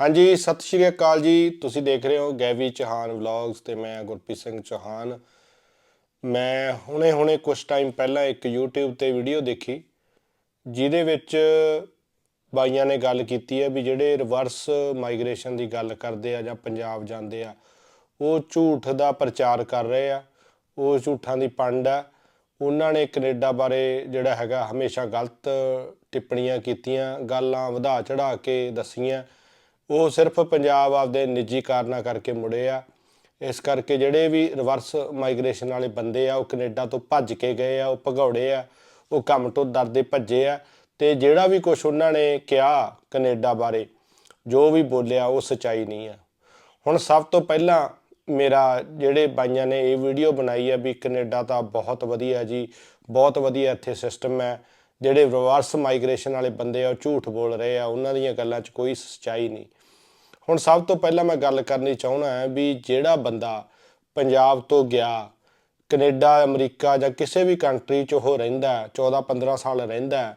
ਹਾਂਜੀ, ਸਤਿ ਸ਼੍ਰੀ ਅਕਾਲ ਜੀ। ਤੁਸੀਂ ਦੇਖ ਰਹੇ ਹੋ ਗੈਵੀ ਚੌਹਾਨ ਵਲੌਗਸ ਤੇ ਮੈਂ ਗੁਰਪ੍ਰੀਤ ਸਿੰਘ ਚੌਹਾਨ। ਮੈਂ ਹੁਣੇ-ਹੁਣੇ ਕੁਝ ਟਾਈਮ ਪਹਿਲਾਂ ਇੱਕ YouTube ਤੇ ਵੀਡੀਓ ਦੇਖੀ, ਜਿਹਦੇ ਵਿੱਚ ਬਾਈਆਂ ਨੇ ਗੱਲ ਕੀਤੀ ਹੈ ਵੀ ਜਿਹੜੇ ਰਿਵਰਸ ਮਾਈਗ੍ਰੇਸ਼ਨ ਦੀ ਗੱਲ ਕਰਦੇ ਆ ਜਾਂ ਪੰਜਾਬ ਜਾਂਦੇ ਆ, ਉਹ ਝੂਠ ਦਾ ਪ੍ਰਚਾਰ ਕਰ ਰਹੇ ਆ, ਉਹ ਝੂਠਾਂ ਦੀ ਪੰਡ ਆ। ਉਹਨਾਂ ਨੇ ਕੈਨੇਡਾ ਬਾਰੇ ਜਿਹੜਾ ਹੈਗਾ ਹਮੇਸ਼ਾ ਗਲਤ ਟਿੱਪਣੀਆਂ ਕੀਤੀਆਂ, ਗੱਲਾਂ ਵਧਾ ਚੜਾ ਕੇ ਦੱਸੀਆਂ। ਉਹ ਸਿਰਫ ਪੰਜਾਬ ਆਪਦੇ ਨਿੱਜੀ ਕਾਰਨਾਂ ਕਰਕੇ ਮੁੜੇ ਆ। ਇਸ ਕਰਕੇ ਜਿਹੜੇ ਵੀ ਰਿਵਰਸ ਮਾਈਗ੍ਰੇਸ਼ਨ ਵਾਲੇ ਬੰਦੇ ਆ, ਉਹ ਕੈਨੇਡਾ ਤੋਂ ਭੱਜ ਕੇ ਗਏ ਆ, ਉਹ ਭਗੌੜੇ ਆ, ਉਹ ਕੰਮ ਤੋਂ ਡਰਦੇ ਭੱਜੇ ਆ ਤੇ ਜਿਹੜਾ ਵੀ ਕੁਝ ਉਹਨਾਂ ਨੇ ਕਿਹਾ ਕੈਨੇਡਾ ਬਾਰੇ, ਜੋ ਵੀ ਬੋਲਿਆ ਉਹ ਸਚਾਈ ਨਹੀਂ ਆ। ਹੁਣ ਸਭ ਤੋਂ ਪਹਿਲਾਂ ਮੇਰਾ ਜਿਹੜੇ ਬਾਈਆਂ ਨੇ ਇਹ ਵੀਡੀਓ ਬਣਾਈ ਆ ਵੀ ਕੈਨੇਡਾ ਤਾਂ ਬਹੁਤ ਵਧੀਆ ਜੀ, ਬਹੁਤ ਵਧੀਆ ਇੱਥੇ ਸਿਸਟਮ ਹੈ। ਜਿਹੜੇ ਰਿਵਰਸ ਮਾਈਗ੍ਰੇਸ਼ਨ ਵਾਲੇ ਬੰਦੇ ਆ, ਉਹ ਝੂਠ ਬੋਲ ਰਹੇ ਆ, ਉਹਨਾਂ ਦੀਆਂ ਗੱਲਾਂ 'ਚ ਕੋਈ ਸੱਚਾਈ ਨਹੀਂ। ਹੁਣ ਸਭ ਤੋਂ ਪਹਿਲਾਂ ਮੈਂ ਗੱਲ ਕਰਨੀ ਚਾਹੁੰਦਾ ਹਾਂ ਵੀ ਜਿਹੜਾ ਬੰਦਾ ਪੰਜਾਬ ਤੋਂ ਗਿਆ, ਕੈਨੇਡਾ, ਅਮਰੀਕਾ ਜਾਂ ਕਿਸੇ ਵੀ ਕੰਟਰੀ 'ਚ ਉਹ ਰਹਿੰਦਾ 14 15 ਸਾਲ ਰਹਿੰਦਾ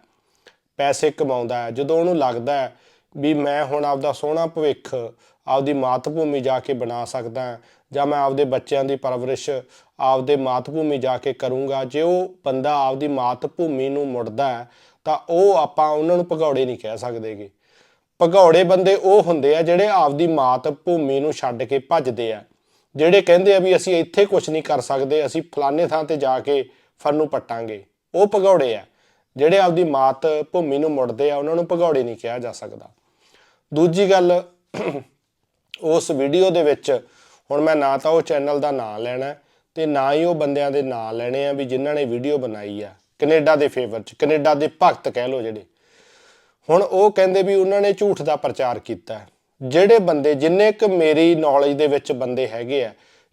ਪੈਸੇ ਕਮਾਉਂਦਾ ਜਦੋਂ ਉਹਨੂੰ ਲੱਗਦਾ ਵੀ ਮੈਂ ਹੁਣ ਆਪਦਾ ਸੋਹਣਾ ਭਵਿੱਖ ਆਪਦੀ ਮਾਤ ਭੂਮੀ ਜਾ ਕੇ ਬਣਾ ਸਕਦਾ ਜਾਂ ਮੈਂ ਆਪਦੇ ਬੱਚਿਆਂ ਦੀ ਪਰਵਰਿਸ਼ ਆਪਦੇ ਮਾਤ ਭੂਮੀ ਜਾ ਕੇ ਕਰੂੰਗਾ, ਜੇ ਉਹ ਬੰਦਾ ਆਪਦੀ ਮਾਤ ਭੂਮੀ ਨੂੰ ਮੁੜਦਾ ਤਾਂ ਉਹ ਆਪਾਂ ਉਹਨਾਂ ਨੂੰ ਭਗੌੜੇ ਨਹੀਂ ਕਹਿ ਸਕਦੇਗੇ। ਭਗੌੜੇ ਬੰਦੇ ਉਹ ਹੁੰਦੇ ਆ ਜਿਹੜੇ ਆਪਦੀ ਮਾਤ ਭੂਮੀ ਨੂੰ ਛੱਡ ਕੇ ਭੱਜਦੇ ਆ, ਜਿਹੜੇ ਕਹਿੰਦੇ ਆ ਵੀ ਅਸੀਂ ਇੱਥੇ ਕੁਝ ਨਹੀਂ ਕਰ ਸਕਦੇ, ਅਸੀਂ ਫਲਾਣੇ ਥਾਂ ਤੇ ਜਾ ਕੇ ਫਨ ਨੂੰ ਪੱਟਾਂਗੇ। ਉਹ ਭਗੌੜੇ ਆ, ਜਿਹੜੇ ਆਪਦੀ ਮਾਤ ਭੂਮੀ ਨੂੰ ਮੁੜਦੇ ਆ, ਉਹਨਾਂ ਨੂੰ ਭਗੌੜੇ ਨਹੀਂ ਕਿਹਾ ਜਾ ਸਕਦਾ। ਦੂਜੀ ਗੱਲ, ਉਸ ਵੀਡੀਓ ਦੇ ਵਿੱਚ, ਹੁਣ ਮੈਂ ਨਾ ਤਾਂ ਉਹ ਚੈਨਲ ਦਾ ਨਾਂ ਲੈਣਾ ਤੇ ਨਾ ਹੀ ਉਹ ਬੰਦਿਆਂ ਦੇ ਨਾਂ ਲੈਣੇ ਆ ਵੀ ਜਿਨ੍ਹਾਂ ਨੇ ਵੀਡੀਓ ਬਣਾਈ ਆ, ਕੈਨੇਡਾ ਦੇ ਫੇਵਰ ਚ, ਕੈਨੇਡਾ ਦੇ ਭਗਤ ਕਹਿ ਲਓ ਜਿਹੜੇ। ਹੁਣ ਉਹ ਕਹਿੰਦੇ ਵੀ ਉਹਨਾਂ ਨੇ ਝੂਠ ਦਾ ਪ੍ਰਚਾਰ ਕੀਤਾ ਜਿਹੜੇ ਬੰਦੇ, ਜਿੰਨੇ ਕ ਮੇਰੀ ਨੌਲੇਜ ਦੇ ਵਿੱਚ ਬੰਦੇ ਹੈਗੇ ਆ,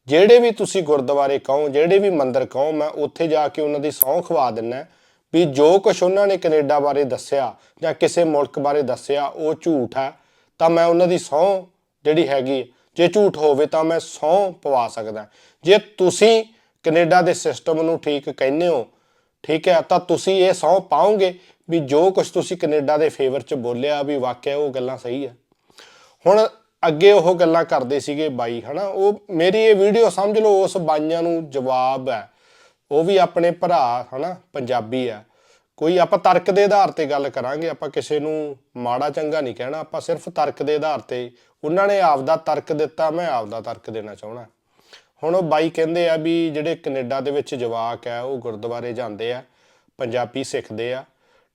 ਜਿਹੜੇ ਵੀ ਤੁਸੀਂ ਗੁਰਦੁਆਰੇ ਕਹੋ, ਜਿਹੜੇ ਵੀ ਮੰਦਿਰ ਕਹੋ, ਮੈਂ ਉੱਥੇ ਜਾ ਕੇ ਉਹਨਾਂ ਦੀ ਸਹੁੰ ਖਵਾ ਦਿੰਨਾ ਵੀ ਜੋ ਕੁਝ ਉਹਨਾਂ ਨੇ ਕੈਨੇਡਾ ਬਾਰੇ ਦੱਸਿਆ ਜਾਂ ਕਿਸੇ ਮੁਲਕ ਬਾਰੇ ਦੱਸਿਆ, ਉਹ ਝੂਠ ਹੈ, ਤਾਂ ਮੈਂ ਉਹਨਾਂ ਦੀ ਸਹੁੰ ਜਿਹੜੀ ਹੈਗੀ ਜੇ ਝੂਠ ਹੋਵੇ ਤਾਂ ਮੈਂ ਸਹੁੰ ਪਵਾ ਸਕਦਾ ਜੇ ਤੁਸੀਂ ਕੈਨੇਡਾ ਦੇ ਸਿਸਟਮ ਨੂੰ ਠੀਕ ਕਹਿੰਦੇ ਹੋ, ਠੀਕ ਹੈ, ਤਾਂ ਤੁਸੀਂ ਇਹ ਸਹੁੰ ਪਾਓਗੇ ਵੀ ਜੋ ਕੁਝ ਤੁਸੀਂ ਕੈਨੇਡਾ ਦੇ ਫੇਵਰ ਚ ਬੋਲਿਆ ਵੀ ਵਾਕਿਆ ਉਹ ਗੱਲਾਂ ਸਹੀ ਆ। ਹੁਣ ਅੱਗੇ ਉਹ ਗੱਲਾਂ ਕਰਦੇ ਸੀਗੇ ਬਾਈ, ਹਨਾ? ਉਹ ਮੇਰੀ ਇਹ ਵੀਡੀਓ ਸਮਝ ਲਓ, ਉਸ ਬਾਈਆਂ ਨੂੰ ਜਵਾਬ ਹੈ। ਉਹ ਵੀ ਆਪਣੇ ਭਰਾ, ਹਨਾ? ਪੰਜਾਬੀ ਆ। ਕੋਈ ਆਪਾਂ ਤਰਕ ਦੇ ਆਧਾਰ ਤੇ ਗੱਲ ਕਰਾਂਗੇ, ਆਪਾਂ ਕਿਸੇ ਨੂੰ ਮਾੜਾ ਚੰਗਾ ਨਹੀਂ ਕਹਿਣਾ, ਆਪਾਂ ਸਿਰਫ ਤਰਕ ਦੇ ਆਧਾਰ ਤੇ। ਉਹਨਾਂ ਨੇ ਆਪਦਾ ਤਰਕ ਦਿੱਤਾ, ਮੈਂ ਆਪਦਾ ਤਰਕ ਦੇਣਾ ਚਾਹਣਾ ਹੁਣ ਉਹ ਬਾਈ ਕਹਿੰਦੇ ਆ ਵੀ ਜਿਹੜੇ ਕੈਨੇਡਾ ਦੇ ਵਿੱਚ ਜਵਾਕ ਆ, ਉਹ ਗੁਰਦੁਆਰੇ ਜਾਂਦੇ ਆ, ਪੰਜਾਬੀ ਸਿੱਖਦੇ ਆ।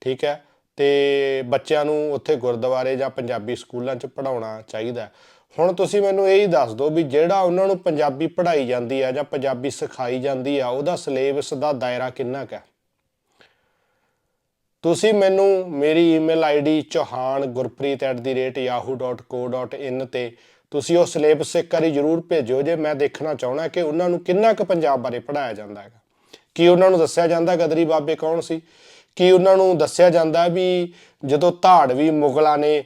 ਠੀਕ ਹੈ? ਤੇ ਬੱਚਿਆਂ ਨੂੰ ਉੱਥੇ ਗੁਰਦੁਆਰੇ ਜਾਂ ਪੰਜਾਬੀ ਸਕੂਲਾਂ 'ਚ ਪੜਾਉਣਾ ਚਾਹੀਦਾ ਹੁਣ ਤੁਸੀਂ ਮੈਨੂੰ ਇਹ ਹੀ ਦੱਸ ਦਿਓ ਵੀ ਜਿਹੜਾ ਉਹਨਾਂ ਨੂੰ ਪੰਜਾਬੀ ਪੜ੍ਹਾਈ ਜਾਂਦੀ ਹੈ ਜਾਂ ਪੰਜਾਬੀ ਸਿਖਾਈ ਜਾਂਦੀ ਆ ਉਹਦਾ ਸਿਲੇਬਸ ਦਾ ਦਾਇਰਾ ਕਿੰਨਾ ਕੁ ਹੈ? ਤੁਸੀਂ ਮੈਨੂੰ ਮੇਰੀ ਈਮੇਲ ਆਈਡੀ chauhan.gurpreet@yahoo.co.in ਤੇ ਤੁਸੀਂ ਉਹ ਸਿਲੇਬਸ ਇੱਕ ਵਾਰੀ ਜ਼ਰੂਰ ਭੇਜਿਓ ਜੇ ਮੈਂ ਦੇਖਣਾ ਚਾਹਣਾ ਕਿ ਉਹਨਾਂ ਨੂੰ ਕਿੰਨਾ ਕੁ ਪੰਜਾਬ ਬਾਰੇ ਪੜਾਇਆ ਜਾਂਦਾ ਹੈਗਾ। ਕੀ ਉਹਨਾਂ ਨੂੰ ਦੱਸਿਆ ਜਾਂਦਾ ਗਦਰੀ ਬਾਬੇ ਕੌਣ ਸੀ? ਕਿ ਉਹਨਾਂ ਨੂੰ ਦੱਸਿਆ ਜਾਂਦਾ ਵੀ ਜਦੋਂ ਧਾੜਵੀ ਮੁਗਲਾਂ ਨੇ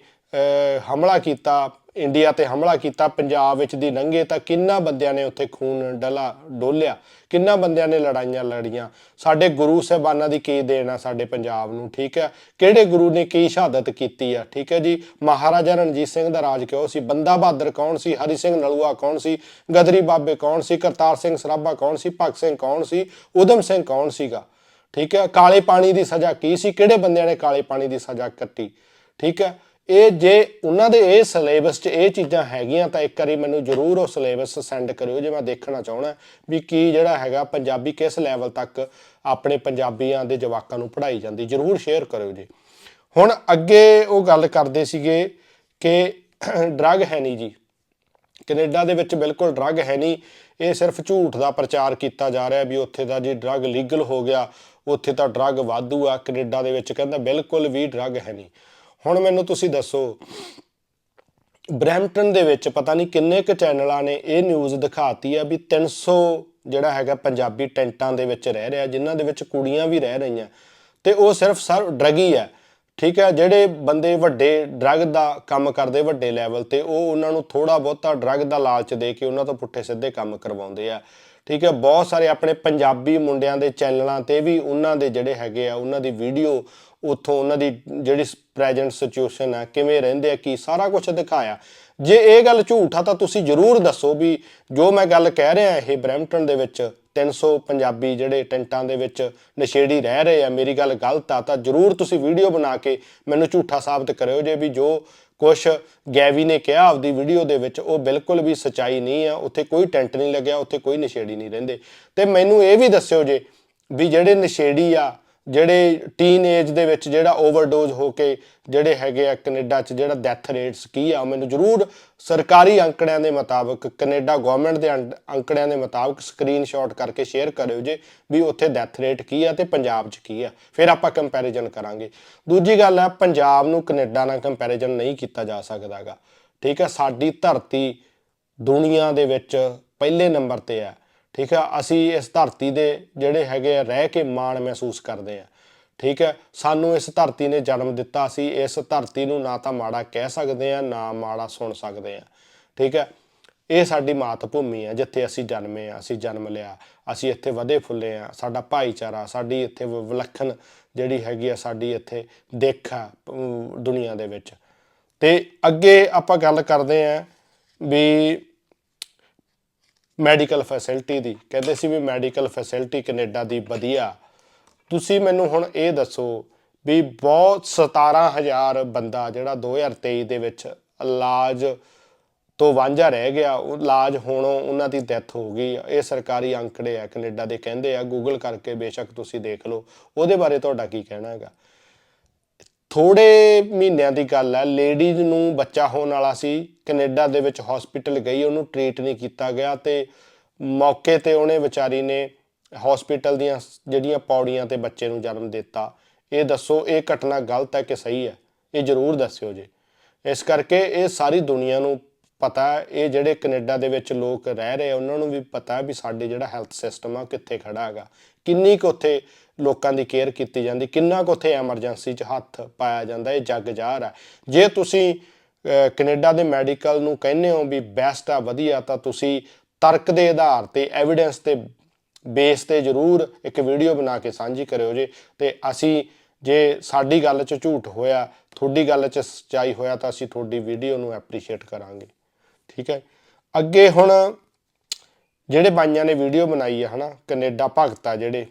ਹਮਲਾ ਕੀਤਾ, ਇੰਡੀਆ ਤੇ ਹਮਲਾ ਕੀਤਾ, ਪੰਜਾਬ ਵਿੱਚ ਦੀ ਲੰਘੇ ਤਾਂ ਕਿੰਨਾ ਬੰਦਿਆਂ ਨੇ ਉੱਥੇ ਖੂਨ ਡਲਾ, ਡੋਲਿਆ, ਕਿੰਨਾ ਬੰਦਿਆਂ ਨੇ ਲੜਾਈਆਂ ਲੜੀਆਂ। ਸਾਡੇ ਗੁਰੂ ਸਾਹਿਬਾਨਾਂ ਦੀ ਕੀ ਦੇਣ ਆ ਸਾਡੇ ਪੰਜਾਬ ਨੂੰ, ਠੀਕ ਹੈ? ਕਿਹੜੇ ਗੁਰੂ ਨੇ ਕੀ ਸ਼ਹਾਦਤ ਕੀਤੀ ਆ, ਠੀਕ ਹੈ ਜੀ? ਮਹਾਰਾਜਾ ਰਣਜੀਤ ਸਿੰਘ ਦਾ ਰਾਜ ਕਿਉਂ ਸੀ? ਬੰਦਾ ਬਹਾਦਰ ਕੌਣ ਸੀ? ਹਰੀ ਸਿੰਘ ਨਲੂਆ ਕੌਣ ਸੀ? ਗਦਰੀ ਬਾਬੇ ਕੌਣ ਸੀ? ਕਰਤਾਰ ਸਿੰਘ ਸਰਾਭਾ ਕੌਣ ਸੀ? ਭਗਤ ਸਿੰਘ ਕੌਣ ਸੀ? ਉਦਮ ਸਿੰਘ ਕੌਣ ਸੀਗਾ? ਠੀਕ ਹੈ? ਕਾਲੇ ਪਾਣੀ ਦੀ ਸਜ਼ਾ ਕੀ ਸੀ? ਕਿਹੜੇ ਬੰਦਿਆਂ ਨੇ ਕਾਲੇ ਪਾਣੀ ਦੀ ਸਜ਼ਾ ਕੱਟੀ? ਠੀਕ ਹੈ? ਇਹ ਜੇ ਉਹਨਾਂ ਦੇ ਇਹ ਸਿਲੇਬਸ 'ਚ ਇਹ ਚੀਜ਼ਾਂ ਹੈਗੀਆਂ ਤਾਂ ਇੱਕ ਵਾਰੀ ਮੈਨੂੰ ਜਰੂਰ ਉਹ ਸਿਲੇਬਸ ਸੈਂਡ ਕਰਿਓ ਜੇ ਮੈਂ ਦੇਖਣਾ ਚਾਹਣਾ ਵੀ ਕੀ ਜਿਹੜਾ ਹੈਗਾ ਪੰਜਾਬੀ ਕਿਸ ਲੈਵਲ ਤੱਕ ਆਪਣੇ ਪੰਜਾਬੀਆਂ ਦੇ ਜਵਾਕਾਂ ਨੂੰ ਪੜ੍ਹਾਈ ਜਾਂਦੀ। ਜਰੂਰ ਸ਼ੇਅਰ ਕਰਿਓ ਜੀ। ਹੁਣ ਅੱਗੇ ਉਹ ਗੱਲ ਕਰਦੇ ਸੀਗੇ ਕਿ ਡਰੱਗ ਹੈ ਨਹੀਂ ਜੀ। ਕੈਨੇਡਾ ਦੇ ਵਿੱਚ ਬਿਲਕੁਲ ਡਰੱਗ ਹੈ ਨਹੀਂ। ਇਹ ਸਿਰਫ ਝੂਠ ਦਾ ਪ੍ਰਚਾਰ ਕੀਤਾ ਜਾ ਰਿਹਾ ਵੀ ਉੱਥੇ ਦਾ ਜੀ ਡਰੱਗ ਲੀਗਲ ਹੋ ਗਿਆ ਉੱਥੇ ਤਾਂ ਡਰੱਗ ਵਾਧੂ ਆ, ਕੈਨੇਡਾ ਦੇ ਵਿੱਚ ਕਹਿੰਦਾ ਬਿਲਕੁਲ ਵੀ ਡਰੱਗ ਹੈ ਨਹੀਂ। ਹੁਣ ਮੈਨੂੰ ਤੁਸੀਂ ਦੱਸੋ, ਬਰੈਂਪਟਨ ਦੇ ਵਿੱਚ ਪਤਾ ਨਹੀਂ ਕਿੰਨੇ ਕੁ ਚੈਨਲਾਂ ਨੇ ਇਹ ਨਿਊਜ਼ ਦਿਖਾਤੀ ਆ ਵੀ 300 ਜਿਹੜਾ ਹੈਗਾ ਪੰਜਾਬੀ ਟੈਂਟਾਂ ਦੇ ਵਿੱਚ ਰਹਿ ਰਿਹਾ, ਜਿਨ੍ਹਾਂ ਦੇ ਵਿੱਚ ਕੁੜੀਆਂ ਵੀ ਰਹਿ ਰਹੀਆਂ। ਤੇ ਉਹ ਸਿਰਫ ਸਰ ਡਰਗੀ ਆ, ਠੀਕ ਹੈ ਜਿਹੜੇ ਬੰਦੇ ਵੱਡੇ ਡਰੱਗ ਦਾ ਕੰਮ ਕਰਦੇ ਵੱਡੇ ਲੈਵਲ ਤੇ ਉਹ ਉਹਨਾਂ ਨੂੰ ਥੋੜਾ ਬਹੁਤਾ ਡਰੱਗ ਦਾ ਲਾਲਚ ਦੇ ਕੇ ਉਹਨਾਂ ਤੋਂ ਪੁੱਠੇ ਸਿੱਧੇ ਕੰਮ ਕਰਵਾਉਂਦੇ ਆ। ਠੀਕ ਹੈ, ਬਹੁਤ ਸਾਰੇ ਆਪਣੇ ਪੰਜਾਬੀ ਮੁੰਡਿਆਂ ਦੇ ਚੈਨਲਾਂ ਤੇ ਵੀ ਉਹਨਾਂ ਦੇ ਜਿਹੜੇ ਹੈਗੇ ਆ, ਉਹਨਾਂ ਦੀ ਵੀਡੀਓ ਉੱਥੋਂ ਉਹਨਾਂ ਦੀ ਜਿਹੜੀ ਪ੍ਰੈਜ਼ੈਂਟ ਸਿਚੁਏਸ਼ਨ ਆ, ਕਿਵੇਂ ਰਹਿੰਦੇ ਆ, ਕੀ ਸਾਰਾ ਕੁਝ ਦਿਖਾਇਆ। ਜੇ ਇਹ ਗੱਲ ਝੂਠ ਆ, ਤਾਂ ਤੁਸੀਂ ਜਰੂਰ ਦੱਸੋ ਵੀ ਜੋ ਮੈਂ ਗੱਲ ਕਹਿ ਰਿਹਾ ਇਹ ਬਰੈਂਪਟਨ ਦੇ ਵਿੱਚ 300 ਪੰਜਾਬੀ ਜਿਹੜੇ ਟੈਂਟਾਂ ਦੇ ਵਿੱਚ ਨਸ਼ੇੜੀ ਰਹਿ ਰਹੇ ਆ, ਮੇਰੀ ਗੱਲ ਗਲਤ ਆ, ਤਾਂ ਜਰੂਰ ਤੁਸੀਂ ਵੀਡੀਓ ਬਣਾ ਕੇ ਮੈਨੂੰ ਝੂਠਾ ਸਾਬਤ ਕਰਿਓ ਜੇ ਵੀ ਜੋ ਕੁਛ ਗੈਵੀ ਨੇ ਕਿਹਾ, ਆਪਦੀ ਵੀਡੀਓ ਦੇ ਵਿੱਚ, ਉਹ ਬਿਲਕੁਲ ਵੀ ਸਚਾਈ ਨਹੀਂ ਆ ਉੱਥੇ ਕੋਈ ਟੈਂਟ ਨਹੀਂ ਲੱਗਿਆ, ਉੱਥੇ ਕੋਈ ਨਸ਼ੇੜੀ ਨਹੀਂ ਰਹਿੰਦੇ। ਤੇ ਮੈਨੂੰ ਇਹ ਵੀ ਦੱਸਿਓ ਜੇ ਵੀ ਜਿਹੜੇ ਨਸ਼ੇੜੀ ਆ ਜਿਹੜੇ ਟੀਨ ਏਜ ਦੇ ਵਿੱਚ ਜਿਹੜਾ ਓਵਰਡੋਜ਼ ਹੋ ਕੇ ਜਿਹੜੇ ਹੈਗੇ ਆ ਕੈਨੇਡਾ 'ਚ ਜਿਹੜਾ ਡੈਥ ਰੇਟਸ ਕੀ ਆ, ਉਹ ਮੈਨੂੰ ਜਰੂਰ ਸਰਕਾਰੀ ਅੰਕੜਿਆਂ ਦੇ ਮੁਤਾਬਕ, ਕੈਨੇਡਾ ਗਵਰਨਮੈਂਟ ਦੇ ਅੰਕ- ਅੰਕੜਿਆਂ ਦੇ ਮੁਤਾਬਕ ਸਕਰੀਨਸ਼ਾਟ ਕਰਕੇ ਸ਼ੇਅਰ ਕਰਿਓ ਜੇ ਵੀ ਉੱਥੇ ਡੈਥ ਰੇਟ ਕੀ ਆ ਤੇ ਪੰਜਾਬ 'ਚ ਕੀ ਆ। ਫਿਰ ਆਪਾਂ ਕੰਪੈਰੀਜ਼ਨ ਕਰਾਂਗੇ। ਦੂਜੀ ਗੱਲ ਹੈ ਪੰਜਾਬ ਨੂੰ ਕੈਨੇਡਾ ਨਾਲ ਕੰਪੈਰੀਜ਼ਨ ਨਹੀਂ ਕੀਤਾ ਜਾ ਸਕਦਾਗਾ। ਠੀਕ ਹੈ ਸਾਡੀ ਧਰਤੀ ਦੁਨੀਆ ਦੇ ਵਿੱਚ ਪਹਿਲੇ ਨੰਬਰ ਤੇ ਹੈ ਠੀਕ ਹੈ ਅਸੀਂ ਇਸ ਧਰਤੀ ਦੇ ਜਿਹੜੇ ਹੈਗੇ ਆ, ਰਹਿ ਕੇ ਮਾਣ ਮਹਿਸੂਸ ਕਰਦੇ ਆ। ਠੀਕ ਹੈ ਸਾਨੂੰ ਇਸ ਧਰਤੀ ਨੇ ਜਨਮ ਦਿੱਤਾ ਸੀ ਇਸ ਧਰਤੀ ਨੂੰ ਨਾ ਤਾਂ ਮਾੜਾ ਕਹਿ ਸਕਦੇ ਆ, ਨਾ ਮਾੜਾ ਸੁਣ ਸਕਦੇ ਆ। ਠੀਕ ਹੈ ਇਹ ਸਾਡੀ ਮਾਤ ਭੂਮੀ ਹੈ ਜਿੱਥੇ ਅਸੀਂ ਜਨਮੇ ਆ, ਅਸੀਂ ਜਨਮ ਲਿਆ, ਅਸੀਂ ਇੱਥੇ ਵਧੇ ਫੁੱਲੇ ਆ, ਸਾਡਾ ਭਾਈਚਾਰਾ, ਸਾਡੀ ਇੱਥੇ ਵਿਲੱਖਣ ਜਿਹੜੀ ਹੈਗੀ ਆ, ਸਾਡੀ ਇੱਥੇ ਦੇਖ ਆ ਦੁਨੀਆ ਦੇ ਵਿੱਚ। ਤੇ ਅੱਗੇ ਆਪਾਂ ਗੱਲ ਕਰਦੇ ਆ ਵੀ ਮੈਡੀਕਲ ਫੈਸਿਲਿਟੀ ਦੀ। ਕਹਿੰਦੇ ਸੀ ਵੀ ਮੈਡੀਕਲ ਫੈਸਿਲਿਟੀ ਕੈਨੇਡਾ ਦੀ ਵਧੀਆ। ਤੁਸੀਂ ਮੈਨੂੰ ਹੁਣ ਇਹ ਦੱਸੋ ਵੀ ਬਹੁਤ 17000 ਬੰਦਾ ਜਿਹੜਾ 2023 ਦੇ ਵਿੱਚ ਇਲਾਜ ਤੋਂ ਵਾਂਝਾ ਰਹਿ ਗਿਆ, ਉਹ ਇਲਾਜ ਹੋਣੋਂ ਉਹਨਾਂ ਦੀ ਡੈਥ ਹੋ ਗਈ। ਇਹ ਸਰਕਾਰੀ ਅੰਕੜੇ ਆ ਕੈਨੇਡਾ ਦੇ, ਕਹਿੰਦੇ ਆ ਗੂਗਲ ਕਰਕੇ ਬੇਸ਼ੱਕ ਤੁਸੀਂ ਦੇਖ ਲਓ। ਉਹਦੇ ਬਾਰੇ ਤੁਹਾਡਾ ਕੀ ਕਹਿਣਾ ਹੈਗਾ? ਥੋੜੇ ਮਹੀਨਿਆਂ ਦੀ ਗੱਲ ਹੈ ਲੇਡੀਜ਼ ਨੂੰ ਬੱਚਾ ਹੋਣ ਵਾਲਾ ਸੀ, ਕੈਨੇਡਾ ਦੇ ਵਿੱਚ ਹਸਪੀਟਲ ਗਈ, ਉਹਨੂੰ ਟ੍ਰੀਟ ਨਹੀਂ ਕੀਤਾ ਗਿਆ ਤੇ ਮੌਕੇ ਤੇ ਉਹਨੇ ਵਿਚਾਰੀ ਨੇ ਹਸਪੀਟਲ ਦੀਆਂ ਜਿਹੜੀਆਂ ਪੌੜੀਆਂ ਤੇ ਬੱਚੇ ਨੂੰ ਜਨਮ ਦਿੱਤਾ। ਇਹ ਦੱਸੋ, ਇਹ ਘਟਨਾ ਗਲਤ ਹੈ ਕਿ ਸਹੀ ਹੈ? ਇਹ ਜ਼ਰੂਰ ਦੱਸਿਓ ਜੀ। ਇਸ ਕਰਕੇ ਇਹ ਸਾਰੀ ਦੁਨੀਆ ਨੂੰ ਪਤਾ ਇਹ ਜਿਹੜੇ ਕੈਨੇਡਾ ਦੇ ਵਿੱਚ ਲੋਕ ਰਹਿ ਰਹੇ ਉਹਨਾਂ ਨੂੰ ਵੀ ਪਤਾ ਵੀ ਸਾਡੇ ਜਿਹੜਾ ਹੈਲਥ ਸਿਸਟਮ ਆ, ਉਹ ਕਿੱਥੇ ਖੜਾ ਹੈਗਾ। ਕਿੰਨੀ ਕੁ ਉੱਥੇ ਲੋਕਾਂ ਦੀ ਕੇਅਰ ਕੀਤੀ ਜਾਂਦੀ। ਕਿੰਨਾ ਕੁ ਉੱਥੇ ਐਮਰਜੈਂਸੀ 'ਚ ਹੱਥ ਪਾਇਆ ਜਾਂਦਾ ਇਹ ਜੱਗ ਜ਼ਾਹਰ ਹੈ। ਜੇ ਤੁਸੀਂ ਅਹ, ਕੈਨੇਡਾ ਦੇ ਮੈਡੀਕਲ ਨੂੰ ਕਹਿੰਦੇ ਹੋ ਵੀ ਬੈਸਟ ਆ ਵਧੀਆ ਤਾਂ ਤੁਸੀਂ ਤਰਕ ਦੇ ਆਧਾਰ ਤੇ ਐਵੀਡੈਂਸ ਤੇ ਬੇਸ ਤੇ ਜਰੂਰ ਇੱਕ ਵੀਡੀਓ ਬਣਾ ਕੇ ਸਾਂਝੀ ਕਰਿਓ ਜੇ। ਤੇ ਅਸੀਂ ਜੇ ਸਾਡੀ ਗੱਲ 'ਚ ਝੂਠ ਹੋਇਆ ਤੁਹਾਡੀ ਗੱਲ 'ਚ ਸੱਚਾਈ ਹੋਇਆ ਤਾਂ ਅਸੀਂ ਤੁਹਾਡੀ ਵੀਡੀਓ ਨੂੰ ਐਪਰੀਸ਼ੀਏਟ ਕਰਾਂਗੇ। ਠੀਕ ਹੈ? ਅੱਗੇ ਹੁਣ ਜਿਹੜੇ ਬਾਈਆਂ ਨੇ ਵੀਡੀਓ ਬਣਾਈ ਆ ਹਨਾ ਕੈਨੇਡਾ ਭਗਤ ਆ ਜਿਹੜੇ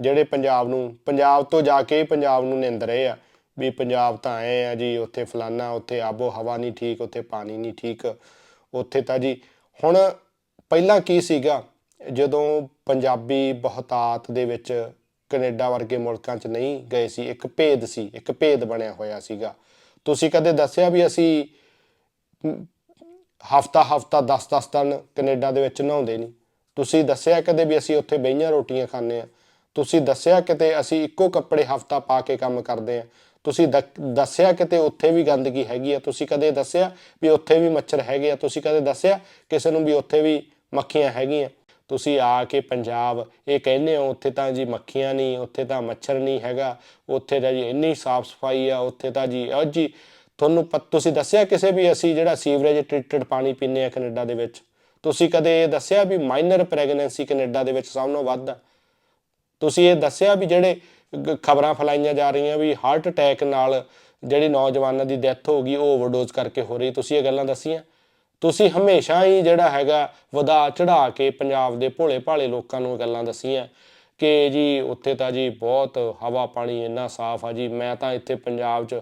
ਜਿਹੜੇ ਪੰਜਾਬ ਨੂੰ, ਪੰਜਾਬ ਤੋਂ ਜਾ ਕੇ ਪੰਜਾਬ ਨੂੰ ਨਿੰਦ ਰਹੇ ਆ ਵੀ ਪੰਜਾਬ ਤਾਂ ਆਏ ਆ ਜੀ, ਉੱਥੇ ਫਲਾਨਾ, ਉੱਥੇ ਆਬੋ ਹਵਾ ਨਹੀਂ ਠੀਕ, ਉੱਥੇ ਪਾਣੀ ਨਹੀਂ ਠੀਕ, ਉੱਥੇ ਤਾਂ ਜੀ, ਹੁਣ ਪਹਿਲਾਂ ਕੀ ਸੀਗਾ, ਜਦੋਂ ਪੰਜਾਬੀ ਬਹੁਤਾਤ ਦੇ ਵਿੱਚ ਕੈਨੇਡਾ ਵਰਗੇ ਮੁਲਕਾਂ 'ਚ ਨਹੀਂ ਗਏ ਸੀ, ਇੱਕ ਭੇਦ ਸੀ, ਇੱਕ ਭੇਦ ਬਣਿਆ ਹੋਇਆ ਸੀਗਾ। ਤੁਸੀਂ ਕਦੇ ਦੱਸਿਆ ਵੀ ਅਸੀਂ ਹਫਤਾ ਹਫਤਾ 10-10 ਦਿਨ ਕੈਨੇਡਾ ਦੇ ਵਿੱਚ ਨਹਾਉਂਦੇ ਨਹੀਂ? ਤੁਸੀਂ ਦੱਸਿਆ ਕਦੇ ਵੀ ਅਸੀਂ ਉੱਥੇ ਬਈਆਂ ਰੋਟੀਆਂ ਖਾਂਦੇ ਆ ਤੁਸੀਂ ਦੱਸਿਆ ਕਿਤੇ ਅਸੀਂ ਇੱਕੋ ਕੱਪੜੇ ਹਫਤਾ ਪਾ ਕੇ ਕੰਮ ਕਰਦੇ ਆ ਤੁਸੀਂ ਦ- ਦੱਸਿਆ ਕਿਤੇ ਉੱਥੇ ਵੀ ਗੰਦਗੀ ਹੈਗੀ ਆ। ਤੁਸੀਂ ਕਦੇ ਦੱਸਿਆ ਵੀ ਉੱਥੇ ਵੀ ਮੱਛਰ ਹੈਗੇ ਆ? ਤੁਸੀਂ ਕਦੇ ਦੱਸਿਆ ਕਿਸੇ ਨੂੰ ਵੀ ਉੱਥੇ ਵੀ ਮੱਖੀਆਂ ਹੈਗੀਆਂ? ਤੁਸੀਂ ਆ ਕੇ ਪੰਜਾਬ ਇਹ ਕਹਿੰਦੇ ਹੋ, ਉੱਥੇ ਤਾਂ ਜੀ ਮੱਖੀਆਂ ਨਹੀਂ, ਉੱਥੇ ਤਾਂ ਮੱਛਰ ਨਹੀਂ ਹੈਗਾ। ਉੱਥੇ ਤਾਂ ਜੀ ਇੰਨੀ ਸਾਫ਼ ਸਫ਼ਾਈ ਆ, ਉੱਥੇ ਤਾਂ ਜੀ ਉਹ ਜੀ, ਤੁਹਾਨੂੰ ਪਤ, ਤੁਸੀਂ ਦੱਸਿਆ ਕਿਸੇ ਵੀ ਅਸੀਂ ਜਿਹੜਾ ਸੀਵਰੇਜ ਟ੍ਰੀਟਡ ਪਾਣੀ ਪੀਂਦੇ ਆ ਕੈਨੇਡਾ ਦੇ ਵਿੱਚ? ਤੁਸੀਂ ਕਦੇ ਇਹ ਦੱਸਿਆ ਵੀ ਮਾਈਨਰ ਪ੍ਰੈਗਨੈਂਸੀ ਕੈਨੇਡਾ ਦੇ ਵਿੱਚ ਸਭ ਨਾਲੋਂ ਵੱਧ ਆ? ਤੁਸੀਂ ਇਹ ਦੱਸਿਆ ਵੀ ਜਿਹੜੇ ਖਬਰਾਂ ਫੈਲਾਈਆਂ ਜਾ ਰਹੀਆਂ ਵੀ ਹਾਰਟ ਅਟੈਕ ਨਾਲ ਜਿਹੜੀ ਨੌਜਵਾਨਾਂ ਦੀ ਡੈਥ ਹੋ ਗਈ, ਉਹ ਓਵਰਡੋਜ਼ ਕਰਕੇ ਹੋ ਰਹੀ। ਤੁਸੀਂ ਇਹ ਗੱਲਾਂ ਦੱਸੀਆਂ? ਤੁਸੀਂ ਹਮੇਸ਼ਾ ਹੀ ਜਿਹੜਾ ਹੈਗਾ ਵਧਾ ਚੜਾ ਕੇ ਪੰਜਾਬ ਦੇ ਭੋਲੇ ਭਾਲੇ ਲੋਕਾਂ ਨੂੰ ਇਹ ਗੱਲਾਂ ਦੱਸੀਆਂ ਕਿ ਜੀ ਉੱਥੇ ਤਾਂ ਜੀ ਬਹੁਤ ਹਵਾ ਪਾਣੀ ਇੰਨਾ ਸਾਫ਼ ਆ ਜੀ, ਮੈਂ ਤਾਂ ਇੱਥੇ ਪੰਜਾਬ 'ਚ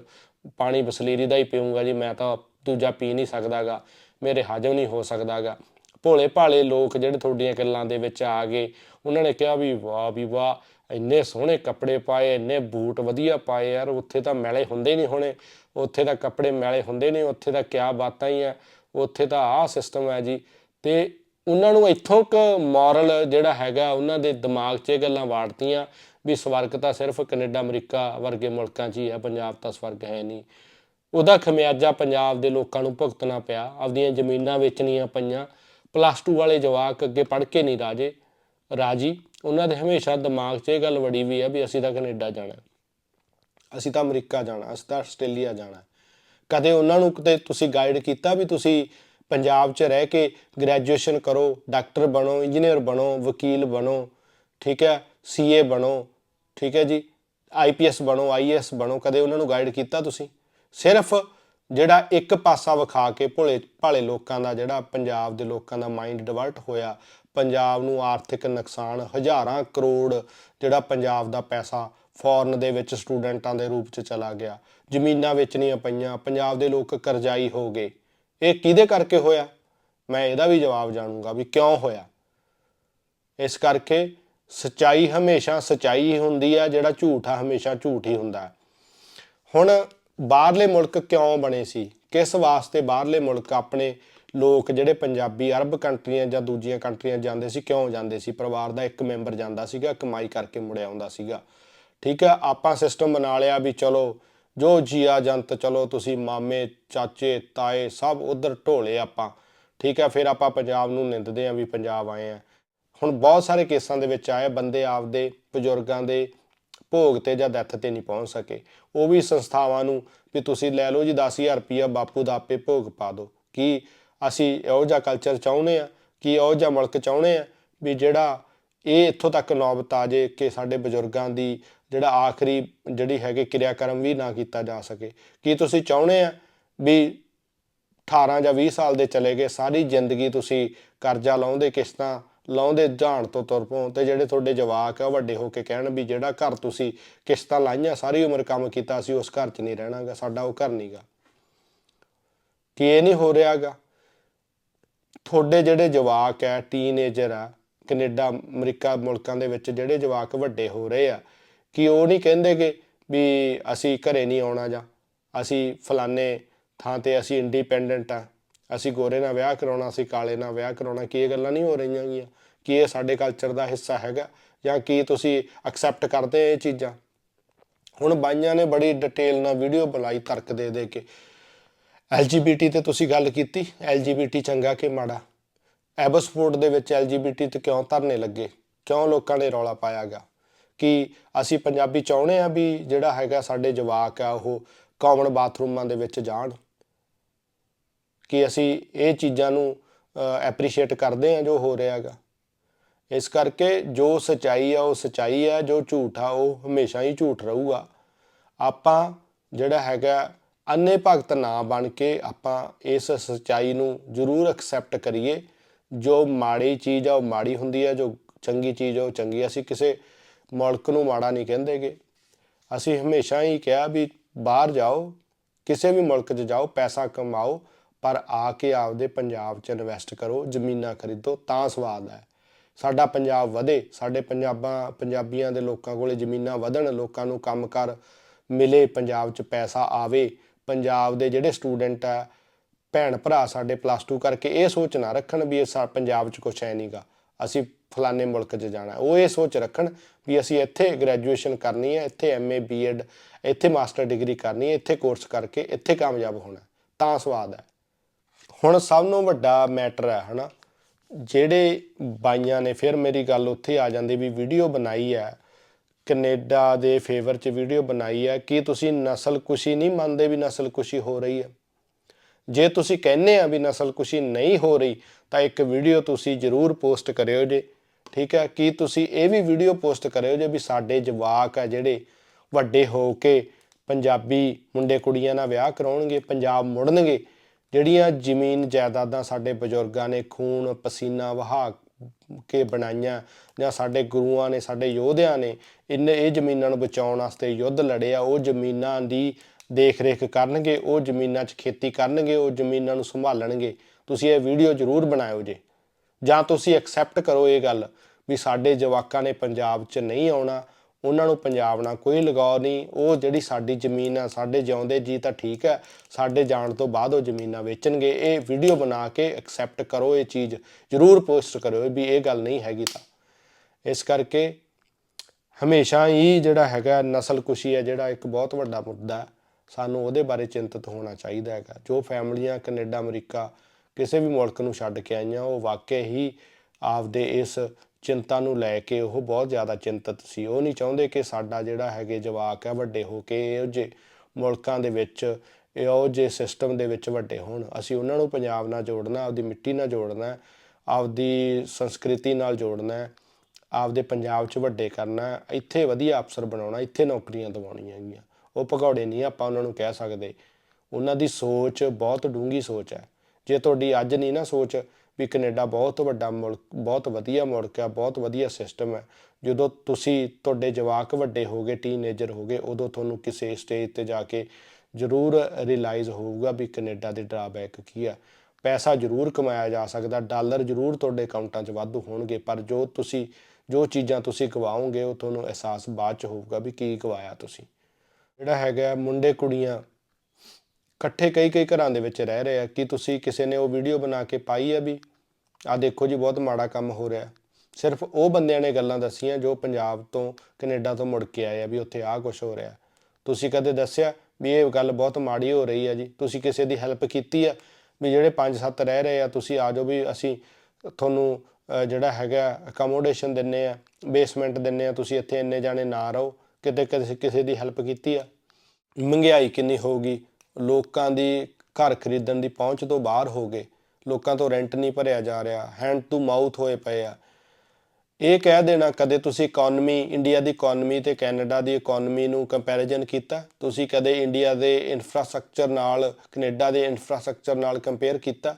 ਪਾਣੀ ਬਸਲੀਰੀ ਦਾ ਹੀ ਪੀਊਂਗਾ ਜੀ, ਮੈਂ ਤਾਂ ਦੂਜਾ ਪੀ ਨਹੀਂ ਸਕਦਾਗਾ, ਮੇਰੇ ਹਜਮ ਨਹੀਂ ਹੋ ਸਕਦਾਗਾ। ਭੋਲੇ ਭਾਲੇ ਲੋਕ ਜਿਹੜੇ ਤੁਹਾਡੀਆਂ ਗੱਲਾਂ ਦੇ ਵਿੱਚ ਆ ਗਏ ਉਹਨਾਂ ਨੇ ਕਿਹਾ ਵੀ ਵਾਹ ਵੀ ਵਾਹ, ਇੰਨੇ ਸੋਹਣੇ ਕੱਪੜੇ ਪਾਏ, ਇੰਨੇ ਬੂਟ ਵਧੀਆ ਪਾਏ, ਯਾਰ ਉੱਥੇ ਤਾਂ ਮੈਲੇ ਹੁੰਦੇ ਨਹੀਂ ਹੋਣੇ, ਉੱਥੇ ਤਾਂ ਕੱਪੜੇ ਮੈਲੇ ਹੁੰਦੇ ਨਹੀਂ, ਉੱਥੇ ਤਾਂ ਕਿਆ ਬਾਤਾਂ ਹੀ ਆ, ਉੱਥੇ ਤਾਂ ਆਹ ਸਿਸਟਮ ਹੈ ਜੀ। ਤੇ ਉਹਨਾਂ ਨੂੰ ਇੱਥੋਂ ਕ ਮੋਰਲ ਜਿਹੜਾ ਹੈਗਾ, ਉਹਨਾਂ ਦੇ ਦਿਮਾਗ 'ਚ ਇਹ ਗੱਲਾਂ ਵਾੜਤੀਆਂ ਵੀ ਸਵਰਗ ਤਾਂ ਸਿਰਫ ਕੈਨੇਡਾ, ਅਮਰੀਕਾ ਵਰਗੇ ਮੁਲਕਾਂ 'ਚ ਹੀ ਹੈ ਪੰਜਾਬ ਤਾਂ ਸਵਰਗ ਹੈ ਨਹੀਂ। ਉਹਦਾ ਖਮਿਆਜਾ ਪੰਜਾਬ ਦੇ ਲੋਕਾਂ ਨੂੰ ਭੁਗਤਣਾ ਪਿਆ, ਆਪਦੀਆਂ ਜ਼ਮੀਨਾਂ ਵੇਚਣੀਆਂ ਪਈਆਂ ਪਲੱਸ 2 ਵਾਲੇ ਜਵਾਕ ਅੱਗੇ ਪੜ੍ਹ ਕੇ ਨਹੀਂ ਰਾਜੇ। ਰਾਜੀ, ਉਹਨਾਂ ਦੇ ਹਮੇਸ਼ਾ ਦਿਮਾਗ 'ਚ ਇਹ ਗੱਲ ਵੜੀ ਵੀ ਹੈ ਵੀ ਅਸੀਂ ਤਾਂ ਕੈਨੇਡਾ ਜਾਣਾ ਅਸੀਂ ਤਾਂ ਅਮਰੀਕਾ ਜਾਣਾ ਅਸੀਂ ਤਾਂ ਆਸਟ੍ਰੇਲੀਆ ਜਾਣਾ ਕਦੇ ਉਹਨਾਂ ਨੂੰ ਕਿਤੇ ਤੁਸੀਂ ਗਾਈਡ ਕੀਤਾ ਵੀ ਤੁਸੀਂ ਪੰਜਾਬ 'ਚ ਰਹਿ ਕੇ ਗ੍ਰੈਜੂਏਸ਼ਨ ਕਰੋ ਡਾਕਟਰ ਬਣੋ ਇੰਜੀਨੀਅਰ ਬਣੋ, ਵਕੀਲ ਬਣੋ, ਠੀਕ ਹੈ ਸੀਏ ਬਣੋ, ਠੀਕ ਹੈ ਜੀ ਆਈਪੀਐਸ ਬਣੋ ਆਈਐਸ ਬਣੋ, ਕਦੇ ਉਹਨਾਂ ਨੂੰ ਗਾਈਡ ਕੀਤਾ ਤੁਸੀਂ? ਸਿਰਫ ਜਿਹੜਾ ਇੱਕ ਪਾਸਾ ਵਿਖਾ ਕੇ ਭੋਲੇ ਭਾਲੇ ਲੋਕਾਂ ਦਾ, ਜਿਹੜਾ ਪੰਜਾਬ ਦੇ ਲੋਕਾਂ ਦਾ ਮਾਈਂਡ ਡਿਵਰਟ ਹੋਇਆ ਪੰਜਾਬ ਨੂੰ ਆਰਥਿਕ ਨੁਕਸਾਨ ਹਜ਼ਾਰਾਂ ਕਰੋੜ ਜਿਹੜਾ ਪੰਜਾਬ ਦਾ ਪੈਸਾ ਫੋਰਨ ਦੇ ਵਿੱਚ ਸਟੂਡੈਂਟਾਂ ਦੇ ਰੂਪ 'ਚ ਚਲਾ ਗਿਆ। ਜ਼ਮੀਨਾਂ ਵੇਚਣੀਆਂ ਪਈਆਂ, ਪੰਜਾਬ ਦੇ ਲੋਕ ਕਰਜ਼ਾਈ ਹੋ ਗਏ। ਇਹ ਕਿਹਦੇ ਕਰਕੇ ਹੋਇਆ? ਮੈਂ ਇਹਦਾ ਵੀ ਜਵਾਬ ਜਾਣੂੰਗਾ ਵੀ ਕਿਉਂ ਹੋਇਆ? ਇਸ ਕਰਕੇ ਸਚਾਈ ਹਮੇਸ਼ਾ ਸਚਾਈ ਹੀ ਹੁੰਦੀ ਆ, ਜਿਹੜਾ ਝੂਠ ਆ ਹਮੇਸ਼ਾ ਝੂਠ ਹੀ ਹੁੰਦਾ ਹੁਣ ਬਾਹਰਲੇ ਮੁਲਕ ਕਿਉਂ ਬਣੇ ਸੀ? ਕਿਸ ਵਾਸਤੇ ਬਾਹਰਲੇ ਮੁਲਕ ਆਪਣੇ ਲੋਕ ਜਿਹੜੇ ਪੰਜਾਬੀ ਅਰਬ ਕੰਟਰੀਆਂ ਜਾਂ ਦੂਜੀਆਂ ਕੰਟਰੀਆਂ ਜਾਂਦੇ ਸੀ, ਕਿਉਂ ਜਾਂਦੇ ਸੀ? ਪਰਿਵਾਰ ਦਾ ਇੱਕ ਮੈਂਬਰ ਜਾਂਦਾ ਸੀਗਾ, ਕਮਾਈ ਕਰਕੇ ਮੁੜਿਆ ਆਉਂਦਾ ਸੀਗਾ। ਠੀਕ ਹੈ ਆਪਾਂ ਸਿਸਟਮ ਬਣਾ ਲਿਆ ਵੀ ਚਲੋ, ਜੋ ਜੀਆ ਜੰਤ ਚਲੋ, ਤੁਸੀਂ ਮਾਮੇ, ਚਾਚੇ, ਤਾਏ ਸਭ ਉਧਰ ਢੋਲੇ ਆਪਾਂ। ਠੀਕ ਹੈ ਫਿਰ ਆਪਾਂ ਪੰਜਾਬ ਨੂੰ ਨਿੰਦਦੇ ਆਂ ਵੀ ਪੰਜਾਬ ਆਏ ਆ। ਹੁਣ ਬਹੁਤ ਸਾਰੇ ਕੇਸਾਂ ਦੇ ਵਿੱਚ ਆਏ ਬੰਦੇ ਆਪਦੇ ਬਜ਼ੁਰਗਾਂ ਦੇ ਭੋਗ ਤੇ ਜਾਂ ਡੈਥ ਤੇ ਨਹੀਂ ਪਹੁੰਚ ਸਕੇ। ਉਹ ਵੀ ਸੰਸਥਾਵਾਂ ਨੂੰ ਵੀ ਤੁਸੀਂ ਲੈ ਲਓ ਜੀ 10000 ਰੁਪਇਆ ਬਾਪੂ ਦਾ ਆਪੇ ਭੋਗ ਪਾ ਦਿਓ। ਕੀ ਅਸੀਂ ਇਹੋ ਜਿਹਾ ਕਲਚਰ ਚਾਹੁੰਦੇ ਆ ਕਿ ਇਹੋ ਜਿਹਾ ਮੁਲਕ ਚਾਹੁੰਦੇ ਆ ਵੀ ਜਿਹੜਾ ਇਹ ਇੱਥੋਂ ਤੱਕ ਨੌਬਤ ਆ ਜੇ ਕਿ ਸਾਡੇ ਬਜ਼ੁਰਗਾਂ ਦੀ ਜਿਹੜਾ ਆਖਰੀ ਜਿਹੜੀ ਹੈਗੇ ਕਿਰਿਆ ਕਰਮ ਵੀ ਨਾ ਕੀਤਾ ਜਾ ਸਕੇ। ਕੀ ਤੁਸੀਂ ਚਾਹੁੰਦੇ ਆ ਵੀ 18 ਜਾਂ 20 ਸਾਲ ਦੇ ਚਲੇ ਗਏ, ਸਾਰੀ ਜ਼ਿੰਦਗੀ ਤੁਸੀਂ ਕਰਜ਼ਾ ਲਾਉਂਦੇ ਕਿਸ਼ਤਾਂ, ਲਾਉਂਦੇ ਜਾਣ ਤੋਂ ਤੁਰ ਪਓ ਤੇ ਜਿਹੜੇ ਤੁਹਾਡੇ ਜਵਾਕ ਆ ਉਹ ਵੱਡੇ ਹੋ ਕੇ ਕਹਿਣ ਵੀ ਜਿਹੜਾ ਘਰ ਤੁਸੀਂ ਕਿਸ਼ਤਾਂ ਲਾਈਆਂ, ਸਾਰੀ ਉਮਰ ਕੰਮ ਕੀਤਾ ਸੀ ਉਸ ਘਰ 'ਚ ਨਹੀਂ ਰਹਿਣਾਗਾ, ਸਾਡਾ ਉਹ ਘਰ ਨਹੀਂਗਾ ਕਿ ਇਹ ਨਹੀਂ ਹੋ ਰਿਹਾਗਾ? ਤੁਹਾਡੇ ਜਿਹੜੇ ਜਵਾਕ ਹੈ ਟੀਨੇਜਰ ਆ, ਕੈਨੇਡਾ, ਅਮਰੀਕਾ ਮੁਲਕਾਂ ਦੇ ਵਿੱਚ ਜਿਹੜੇ ਜਵਾਕ ਵੱਡੇ ਹੋ ਰਹੇ ਆ, ਕਿ ਉਹ ਨਹੀਂ ਕਹਿੰਦੇ ਕਹਿੰਦੇਗੇ ਵੀ ਅਸੀਂ ਘਰੇ ਨਹੀਂ ਆਉਣਾ ਜਾਂ ਅਸੀਂ ਫਲਾਣੇ ਥਾਂ ਤੇ ਅਸੀਂ ਇੰਡੀਪੈਂਡੈਂਟ ਆ, ਅਸੀਂ ਗੋਰੇ ਨਾਲ ਵਿਆਹ ਕਰਾਉਣਾ, ਅਸੀਂ ਕਾਲੇ ਨਾਲ ਵਿਆਹ ਕਰਾਉਣਾ, ਕੀ ਇਹ ਗੱਲਾਂ ਨਹੀਂ ਹੋ ਰਹੀਆਂ ਗੀਆਂ? ਕੀ ਇਹ ਸਾਡੇ ਕਲਚਰ ਦਾ ਹਿੱਸਾ ਹੈਗਾ ਜਾਂ ਕੀ ਤੁਸੀਂ ਐਕਸੈਪਟ ਕਰਦੇ ਇਹ ਚੀਜ਼ਾਂ? ਹੁਣ ਬਾਈਆਂ ਨੇ ਬੜੀ ਡਿਟੇਲ ਨਾਲ ਵੀਡੀਓ ਬੁਲਾਈ ਤਰਕ ਦੇ ਦੇ ਕੇ। LGBT ਤੇ ਤੁਸੀਂ ਗੱਲ ਕੀਤੀ LGBT ਚੰਗਾ ਕਿ ਮਾੜਾ? ਐਬਸਪੋਰਟ ਦੇ ਵਿੱਚ LGBT ਤੇ ਕਿਉਂ ਧਰਨੇ ਲੱਗੇ? ਕਿਉਂ ਲੋਕਾਂ ਨੇ ਰੌਲਾ ਪਾਇਆਗਾ ਕਿ ਅਸੀਂ ਪੰਜਾਬੀ ਚਾਹੁੰਦੇ ਆ ਵੀ ਜਿਹੜਾ ਹੈਗਾ ਸਾਡੇ ਜਵਾਕ ਆ, ਉਹ ਕਾਮਨ ਬਾਥਰੂਮਾਂ ਦੇ ਵਿੱਚ ਜਾਣ? ਕਿ ਅਸੀਂ ਇਹ ਚੀਜ਼ਾਂ ਨੂੰ ਐਪਰੀਸ਼ੀਏਟ ਕਰਦੇ ਆ ਜੋ ਹੋ ਰਿਹਾ ਹੈਗਾ ਇਸ ਕਰਕੇ ਜੋ ਸਚਾਈ ਆ, ਉਹ ਸਚਾਈ ਆ, ਜੋ ਝੂਠ ਆ, ਉਹ ਹਮੇਸ਼ਾ ਹੀ ਝੂਠ ਰਹੂਗਾ। ਆਪਾਂ ਜਿਹੜਾ ਹੈਗਾ ਅੰਨੇ ਭਗਤ ਨਾ ਬਣ ਕੇ ਆਪਾਂ ਇਸ ਸਚਾਈ ਨੂੰ ਜ਼ਰੂਰ ਐਕਸੈਪਟ ਕਰੀਏ। ਜੋ ਮਾੜੀ ਚੀਜ਼ ਆ, ਉਹ ਮਾੜੀ ਹੁੰਦੀ ਆ, ਜੋ ਚੰਗੀ ਚੀਜ਼ ਆ, ਉਹ ਚੰਗੀ ਆ। ਅਸੀਂ ਕਿਸੇ ਮੁਲਕ ਨੂੰ ਮਾੜਾ ਨਹੀਂ ਕਹਿੰਦੇਗੇ। ਅਸੀਂ ਹਮੇਸ਼ਾ ਹੀ ਕਿਹਾ ਵੀ ਬਾਹਰ ਜਾਓ, ਕਿਸੇ ਵੀ ਮੁਲਕ 'ਚ ਜਾਓ, ਪੈਸਾ ਕਮਾਓ, ਪਰ ਆ ਕੇ ਆਪਦੇ ਪੰਜਾਬ 'ਚ ਇਨਵੈਸਟ ਕਰੋ, ਜ਼ਮੀਨਾਂ ਖਰੀਦੋ, ਤਾਂ ਸਵਾਦ ਹੈ। ਸਾਡਾ ਪੰਜਾਬ ਵਧੇ, ਸਾਡੇ ਪੰਜਾਬਾਂ, ਪੰਜਾਬੀਆਂ ਦੇ ਲੋਕਾਂ ਕੋਲੇ ਜ਼ਮੀਨਾਂ ਵਧਣ, ਲੋਕਾਂ ਨੂੰ ਕੰਮਕਾਰ ਮਿਲੇ, ਪੰਜਾਬ 'ਚ ਪੈਸਾ ਆਵੇ ਪੰਜਾਬ ਦੇ ਜਿਹੜੇ ਸਟੂਡੈਂਟ ਆ, ਭੈਣ ਭਰਾ ਸਾਡੇ ਪਲੱਸ 2 ਕਰਕੇ ਇਹ ਸੋਚ ਨਾ ਰੱਖਣ ਵੀ ਇਹ ਸਾ- ਪੰਜਾਬ 'ਚ ਕੁਛ ਹੈ ਨਹੀਂਗਾ ਅਸੀਂ ਫਲਾਣੇ ਮੁਲਕ 'ਚ ਜਾਣਾ। ਉਹ ਇਹ ਸੋਚ ਰੱਖਣ ਵੀ ਅਸੀਂ ਇੱਥੇ ਗ੍ਰੈਜੂਏਸ਼ਨ ਕਰਨੀ ਹੈ, ਇੱਥੇ ਐਮਏ ਬੀਐਡ ਇੱਥੇ ਮਾਸਟਰ ਡਿਗਰੀ ਕਰਨੀ ਹੈ, ਇੱਥੇ ਕੋਰਸ ਕਰਕੇ ਇੱਥੇ ਕਾਮਯਾਬ ਹੋਣਾ। ਤਾਂ ਸਵਾਦ ਹੈ। ਹੁਣ ਸਭ ਤੋਂ ਵੱਡਾ ਮੈਟਰ ਹੈ, ਹਨਾ। ਜਿਹੜੇ ਬਾਈਆਂ ਨੇ ਫਿਰ ਮੇਰੀ ਗੱਲ ਉੱਥੇ ਆ ਜਾਂਦੀ ਵੀ ਵੀਡੀਓ ਬਣਾਈ ਹੈ ਕੈਨੇਡਾ ਦੇ ਫੇਵਰ 'ਚ ਵੀਡੀਓ ਬਣਾਈ ਹੈ ਕੀ ਤੁਸੀਂ ਨਸਲਕੁਸ਼ੀ ਨਹੀਂ ਮੰਨਦੇ ਵੀ ਨਸਲਕੁਸ਼ੀ ਹੋ ਰਹੀ ਹੈ। ਜੇ ਤੁਸੀਂ ਕਹਿੰਦੇ ਆ ਵੀ ਨਸਲਕੁਸ਼ੀ ਨਹੀਂ ਹੋ ਰਹੀ, ਤਾਂ ਇੱਕ ਵੀਡੀਓ ਤੁਸੀਂ ਜ਼ਰੂਰ ਪੋਸਟ ਕਰਿਓ ਜੇ, ਠੀਕ ਹੈ? ਕੀ ਤੁਸੀਂ ਇਹ ਵੀ ਵੀਡੀਓ ਪੋਸਟ ਕਰਿਓ ਜੇ ਵੀ ਸਾਡੇ ਜਵਾਕ ਆ ਜਿਹੜੇ ਵੱਡੇ ਹੋ ਕੇ ਪੰਜਾਬੀ ਮੁੰਡੇ ਕੁੜੀਆਂ ਨਾਲ ਵਿਆਹ ਕਰਾਉਣਗੇ, ਪੰਜਾਬ ਮੁੜਨਗੇ, ਜਿਹੜੀਆਂ ਜ਼ਮੀਨ ਜਾਇਦਾਦਾਂ ਸਾਡੇ ਬਜ਼ੁਰਗਾਂ ਨੇ ਖੂਨ, ਪਸੀਨਾ ਵਹਾ ਕੇ ਬਣਾਈਆਂ ਜਾਂ ਸਾਡੇ ਗੁਰੂਆਂ ਨੇ, ਸਾਡੇ ਯੋਧਿਆਂ ਨੇ ਇੰਨੇ ਇਹ ਜ਼ਮੀਨਾਂ ਨੂੰ ਬਚਾਉਣ ਵਾਸਤੇ ਯੁੱਧ ਲੜਿਆ ਉਹ ਜ਼ਮੀਨਾਂ ਦੀ ਦੇਖ ਰੇਖ ਕਰਨਗੇ, ਉਹ ਜ਼ਮੀਨਾਂ 'ਚ ਖੇਤੀ ਕਰਨਗੇ, ਉਹ ਜ਼ਮੀਨਾਂ ਨੂੰ ਸੰਭਾਲਣਗੇ। ਤੁਸੀਂ ਇਹ ਵੀਡੀਓ ਜ਼ਰੂਰ ਬਣਾਇਓ ਜੇ। ਜਾਂ ਤੁਸੀਂ ਐਕਸੈਪਟ ਕਰੋ ਇਹ ਗੱਲ ਵੀ ਸਾਡੇ ਜਵਾਕਾਂ ਨੇ ਪੰਜਾਬ 'ਚ ਨਹੀਂ ਆਉਣਾ ਉਹਨਾਂ ਨੂੰ ਪੰਜਾਬ ਨਾਲ ਕੋਈ ਲਗਾਅ ਨਹੀਂ। ਉਹ ਜਿਹੜੀ ਸਾਡੀ ਜ਼ਮੀਨ ਆ, ਸਾਡੇ ਜਿਉਂਦੇ ਜੀ ਤਾਂ ਠੀਕ ਹੈ, ਸਾਡੇ ਜਾਣ ਤੋਂ ਬਾਅਦ ਉਹ ਜ਼ਮੀਨਾਂ ਵੇਚਣਗੇ। ਇਹ ਵੀਡੀਓ ਬਣਾ ਕੇ ਐਕਸੈਪਟ ਕਰੋ, ਇਹ ਚੀਜ਼ ਜ਼ਰੂਰ ਪੋਸਟ ਕਰੋ ਵੀ ਇਹ ਗੱਲ ਨਹੀਂ ਹੈਗੀ ਤਾਂ। ਇਸ ਕਰਕੇ ਹਮੇਸ਼ਾ ਹੀ ਜਿਹੜਾ ਹੈਗਾ ਨਸਲ ਕੁਸ਼ੀ ਹੈ, ਜਿਹੜਾ ਇੱਕ ਬਹੁਤ ਵੱਡਾ ਮੁੱਦਾ ਹੈ, ਸਾਨੂੰ ਉਹਦੇ ਬਾਰੇ ਚਿੰਤਤ ਹੋਣਾ ਚਾਹੀਦਾ ਹੈਗਾ। ਜੋ ਫੈਮਲੀਆਂ ਕੈਨੇਡਾ, ਅਮਰੀਕਾ ਕਿਸੇ ਵੀ ਮੁਲਕ ਨੂੰ ਛੱਡ ਕੇ ਆਈਆਂ, ਉਹ ਵਾਕਈ ਹੀ ਆਪਦੇ ਇਸ ਚਿੰਤਾ ਨੂੰ ਲੈ ਕੇ ਉਹ ਬਹੁਤ ਜ਼ਿਆਦਾ ਚਿੰਤਤ ਸੀ। ਉਹ ਨਹੀਂ ਚਾਹੁੰਦੇ ਕਿ ਸਾਡਾ ਜਿਹੜਾ ਹੈਗੇ ਜਵਾਕ ਹੈ ਵੱਡੇ ਹੋ ਕੇ ਇਹੋ ਜਿਹੇ ਮੁਲਕਾਂ ਦੇ ਵਿੱਚ, ਇਹੋ ਜਿਹੇ ਸਿਸਟਮ ਦੇ ਵਿੱਚ ਵੱਡੇ ਹੋਣ। ਅਸੀਂ ਉਹਨਾਂ ਨੂੰ ਪੰਜਾਬ ਨਾਲ ਜੋੜਨਾ, ਆਪਦੀ ਮਿੱਟੀ ਨਾਲ ਜੋੜਨਾ, ਆਪਦੀ ਸੰਸਕ੍ਰਿਤੀ ਨਾਲ ਜੋੜਨਾ, ਆਪਦੇ ਪੰਜਾਬ 'ਚ ਵੱਡੇ ਕਰਨਾ, ਇੱਥੇ ਵਧੀਆ ਅਫਸਰ ਬਣਾਉਣਾ, ਇੱਥੇ ਨੌਕਰੀਆਂ ਦਿਵਾਉਣੀਆਂ ਹੈਗੀਆਂ। ਉਹ ਭਗੌੜੇ ਨਹੀਂ ਆਪਾਂ ਉਹਨਾਂ ਨੂੰ ਕਹਿ ਸਕਦੇ। ਉਹਨਾਂ ਦੀ ਸੋਚ ਬਹੁਤ ਡੂੰਗੀ ਸੋਚ ਹੈ। ਜੇ ਤੁਹਾਡੀ ਅੱਜ ਨਹੀਂ ਨਾ ਸੋਚ ਵੀ ਕੈਨੇਡਾ ਬਹੁਤ ਵੱਡਾ ਮੁਲਕ, ਬਹੁਤ ਵਧੀਆ ਮੁਲਕ ਆ, ਬਹੁਤ ਵਧੀਆ ਸਿਸਟਮ ਹੈ ਜਦੋਂ ਤੁਸੀਂ ਤੁਹਾਡੇ ਜਵਾਕ ਵੱਡੇ ਹੋਗੇ ਟੀਨੇਜਰ ਹੋਗੇ ਉਦੋਂ ਤੁਹਾਨੂੰ ਕਿਸੇ ਸਟੇਜ ਤੇ ਜਾ ਕੇ ਜ਼ਰੂਰ ਰਿਅਲਾਈਜ਼ ਹੋਊਗਾ ਵੀ ਕੈਨੇਡਾ ਦੇ ਡਰਾਬੈਕ ਕੀ ਆ। ਪੈਸਾ ਜ਼ਰੂਰ ਕਮਾਇਆ ਜਾ ਸਕਦਾ, ਡਾਲਰ ਜ਼ਰੂਰ ਤੁਹਾਡੇ ਅਕਾਊਂਟਾਂ 'ਚ ਵਾਧੂ ਹੋਣਗੇ, ਪਰ ਜੋ ਤੁਸੀਂ, ਜੋ ਚੀਜ਼ਾਂ ਤੁਸੀਂ ਗਵਾਓਗੇ ਉਹ ਤੁਹਾਨੂੰ ਅਹਿਸਾਸ ਬਾਅਦ 'ਚ ਹੋਊਗਾ ਵੀ ਕੀ ਗਵਾਇਆ ਤੁਸੀਂ। ਜਿਹੜਾ ਹੈਗਾ ਮੁੰਡੇ ਕੁੜੀਆਂ ਇਕੱਠੇ ਕਈ ਕਈ ਘਰਾਂ ਦੇ ਵਿੱਚ ਰਹਿ ਰਹੇ ਆ। ਕਿ ਤੁਸੀਂ ਕਿਸੇ ਨੇ ਉਹ ਵੀਡੀਓ ਬਣਾ ਕੇ ਪਾਈ ਆ ਵੀ? ਆ ਦੇਖੋ ਜੀ, ਬਹੁਤ ਮਾੜਾ ਕੰਮ ਹੋ ਰਿਹਾ। ਸਿਰਫ ਉਹ ਬੰਦਿਆਂ ਨੇ ਗੱਲਾਂ ਦੱਸੀਆਂ ਜੋ ਪੰਜਾਬ ਤੋਂ, ਕੈਨੇਡਾ ਤੋਂ ਮੁੜ ਕੇ ਆਏ ਆ ਵੀ ਉੱਥੇ ਆਹ ਕੁਝ ਹੋ ਰਿਹਾ। ਤੁਸੀਂ ਕਦੇ ਦੱਸਿਆ ਵੀ ਇਹ ਗੱਲ ਬਹੁਤ ਮਾੜੀ ਹੋ ਰਹੀ ਆ ਜੀ? ਤੁਸੀਂ ਕਿਸੇ ਦੀ ਹੈਲਪ ਕੀਤੀ ਆ? ਵੀ ਜਿਹੜੇ 5-7 ਰਹਿ ਰਹੇ ਆ, ਤੁਸੀਂ ਆ ਜਾਓ ਵੀ ਅਸੀਂ ਤੁਹਾਨੂੰ ਜਿਹੜਾ ਹੈਗਾ ਅਕਮੋਡੇਸ਼ਨ ਦਿੰਨੇ ਆ ਬੇਸਮੈਂਟ ਦਿੰਨੇ ਆ, ਤੁਸੀਂ ਇੱਥੇ ਇੰਨੇ ਜਾਣੇ ਨਾ ਰਹੋ। ਕਿਤੇ ਕਿਸੇ ਕਿਸੇ ਦੀ ਹੈਲਪ ਕੀਤੀ ਆ? ਮਹਿੰਗਾਈ ਕਿੰਨੀ ਹੋਊਗੀ? ਲੋਕਾਂ ਦੀ ਘਰ ਖਰੀਦਣ ਦੀ ਪਹੁੰਚ ਤੋਂ ਬਾਹਰ ਹੋ ਗਏ। ਲੋਕਾਂ ਤੋਂ ਰੈਂਟ ਨਹੀਂ ਭਰਿਆ ਜਾ ਰਿਹਾ। ਹੈਂਡ ਟੂ ਮਾਊਥ ਹੋਏ ਪਏ ਆ। ਇਹ ਕਹਿ ਦੇਣਾ, ਕਦੇ ਤੁਸੀਂ ਇਕਨੋਮੀ ਇੰਡੀਆ ਦੀ ਇਕਨੋਮੀ ਤੇ ਕੈਨੇਡਾ ਦੀ ਇਕਨੋਮੀ ਨੂੰ ਕੰਪੈਰੀਜ਼ਨ ਕੀਤਾ? ਤੁਸੀਂ ਕਦੇ ਇੰਡੀਆ ਦੇ ਇਨਫਰਾਸਟ੍ਰਕਚਰ ਨਾਲ ਕੈਨੇਡਾ ਦੇ ਇਨਫਰਾਸਟ੍ਰਕਚਰ ਨਾਲ ਕੰਪੇਅਰ ਕੀਤਾ?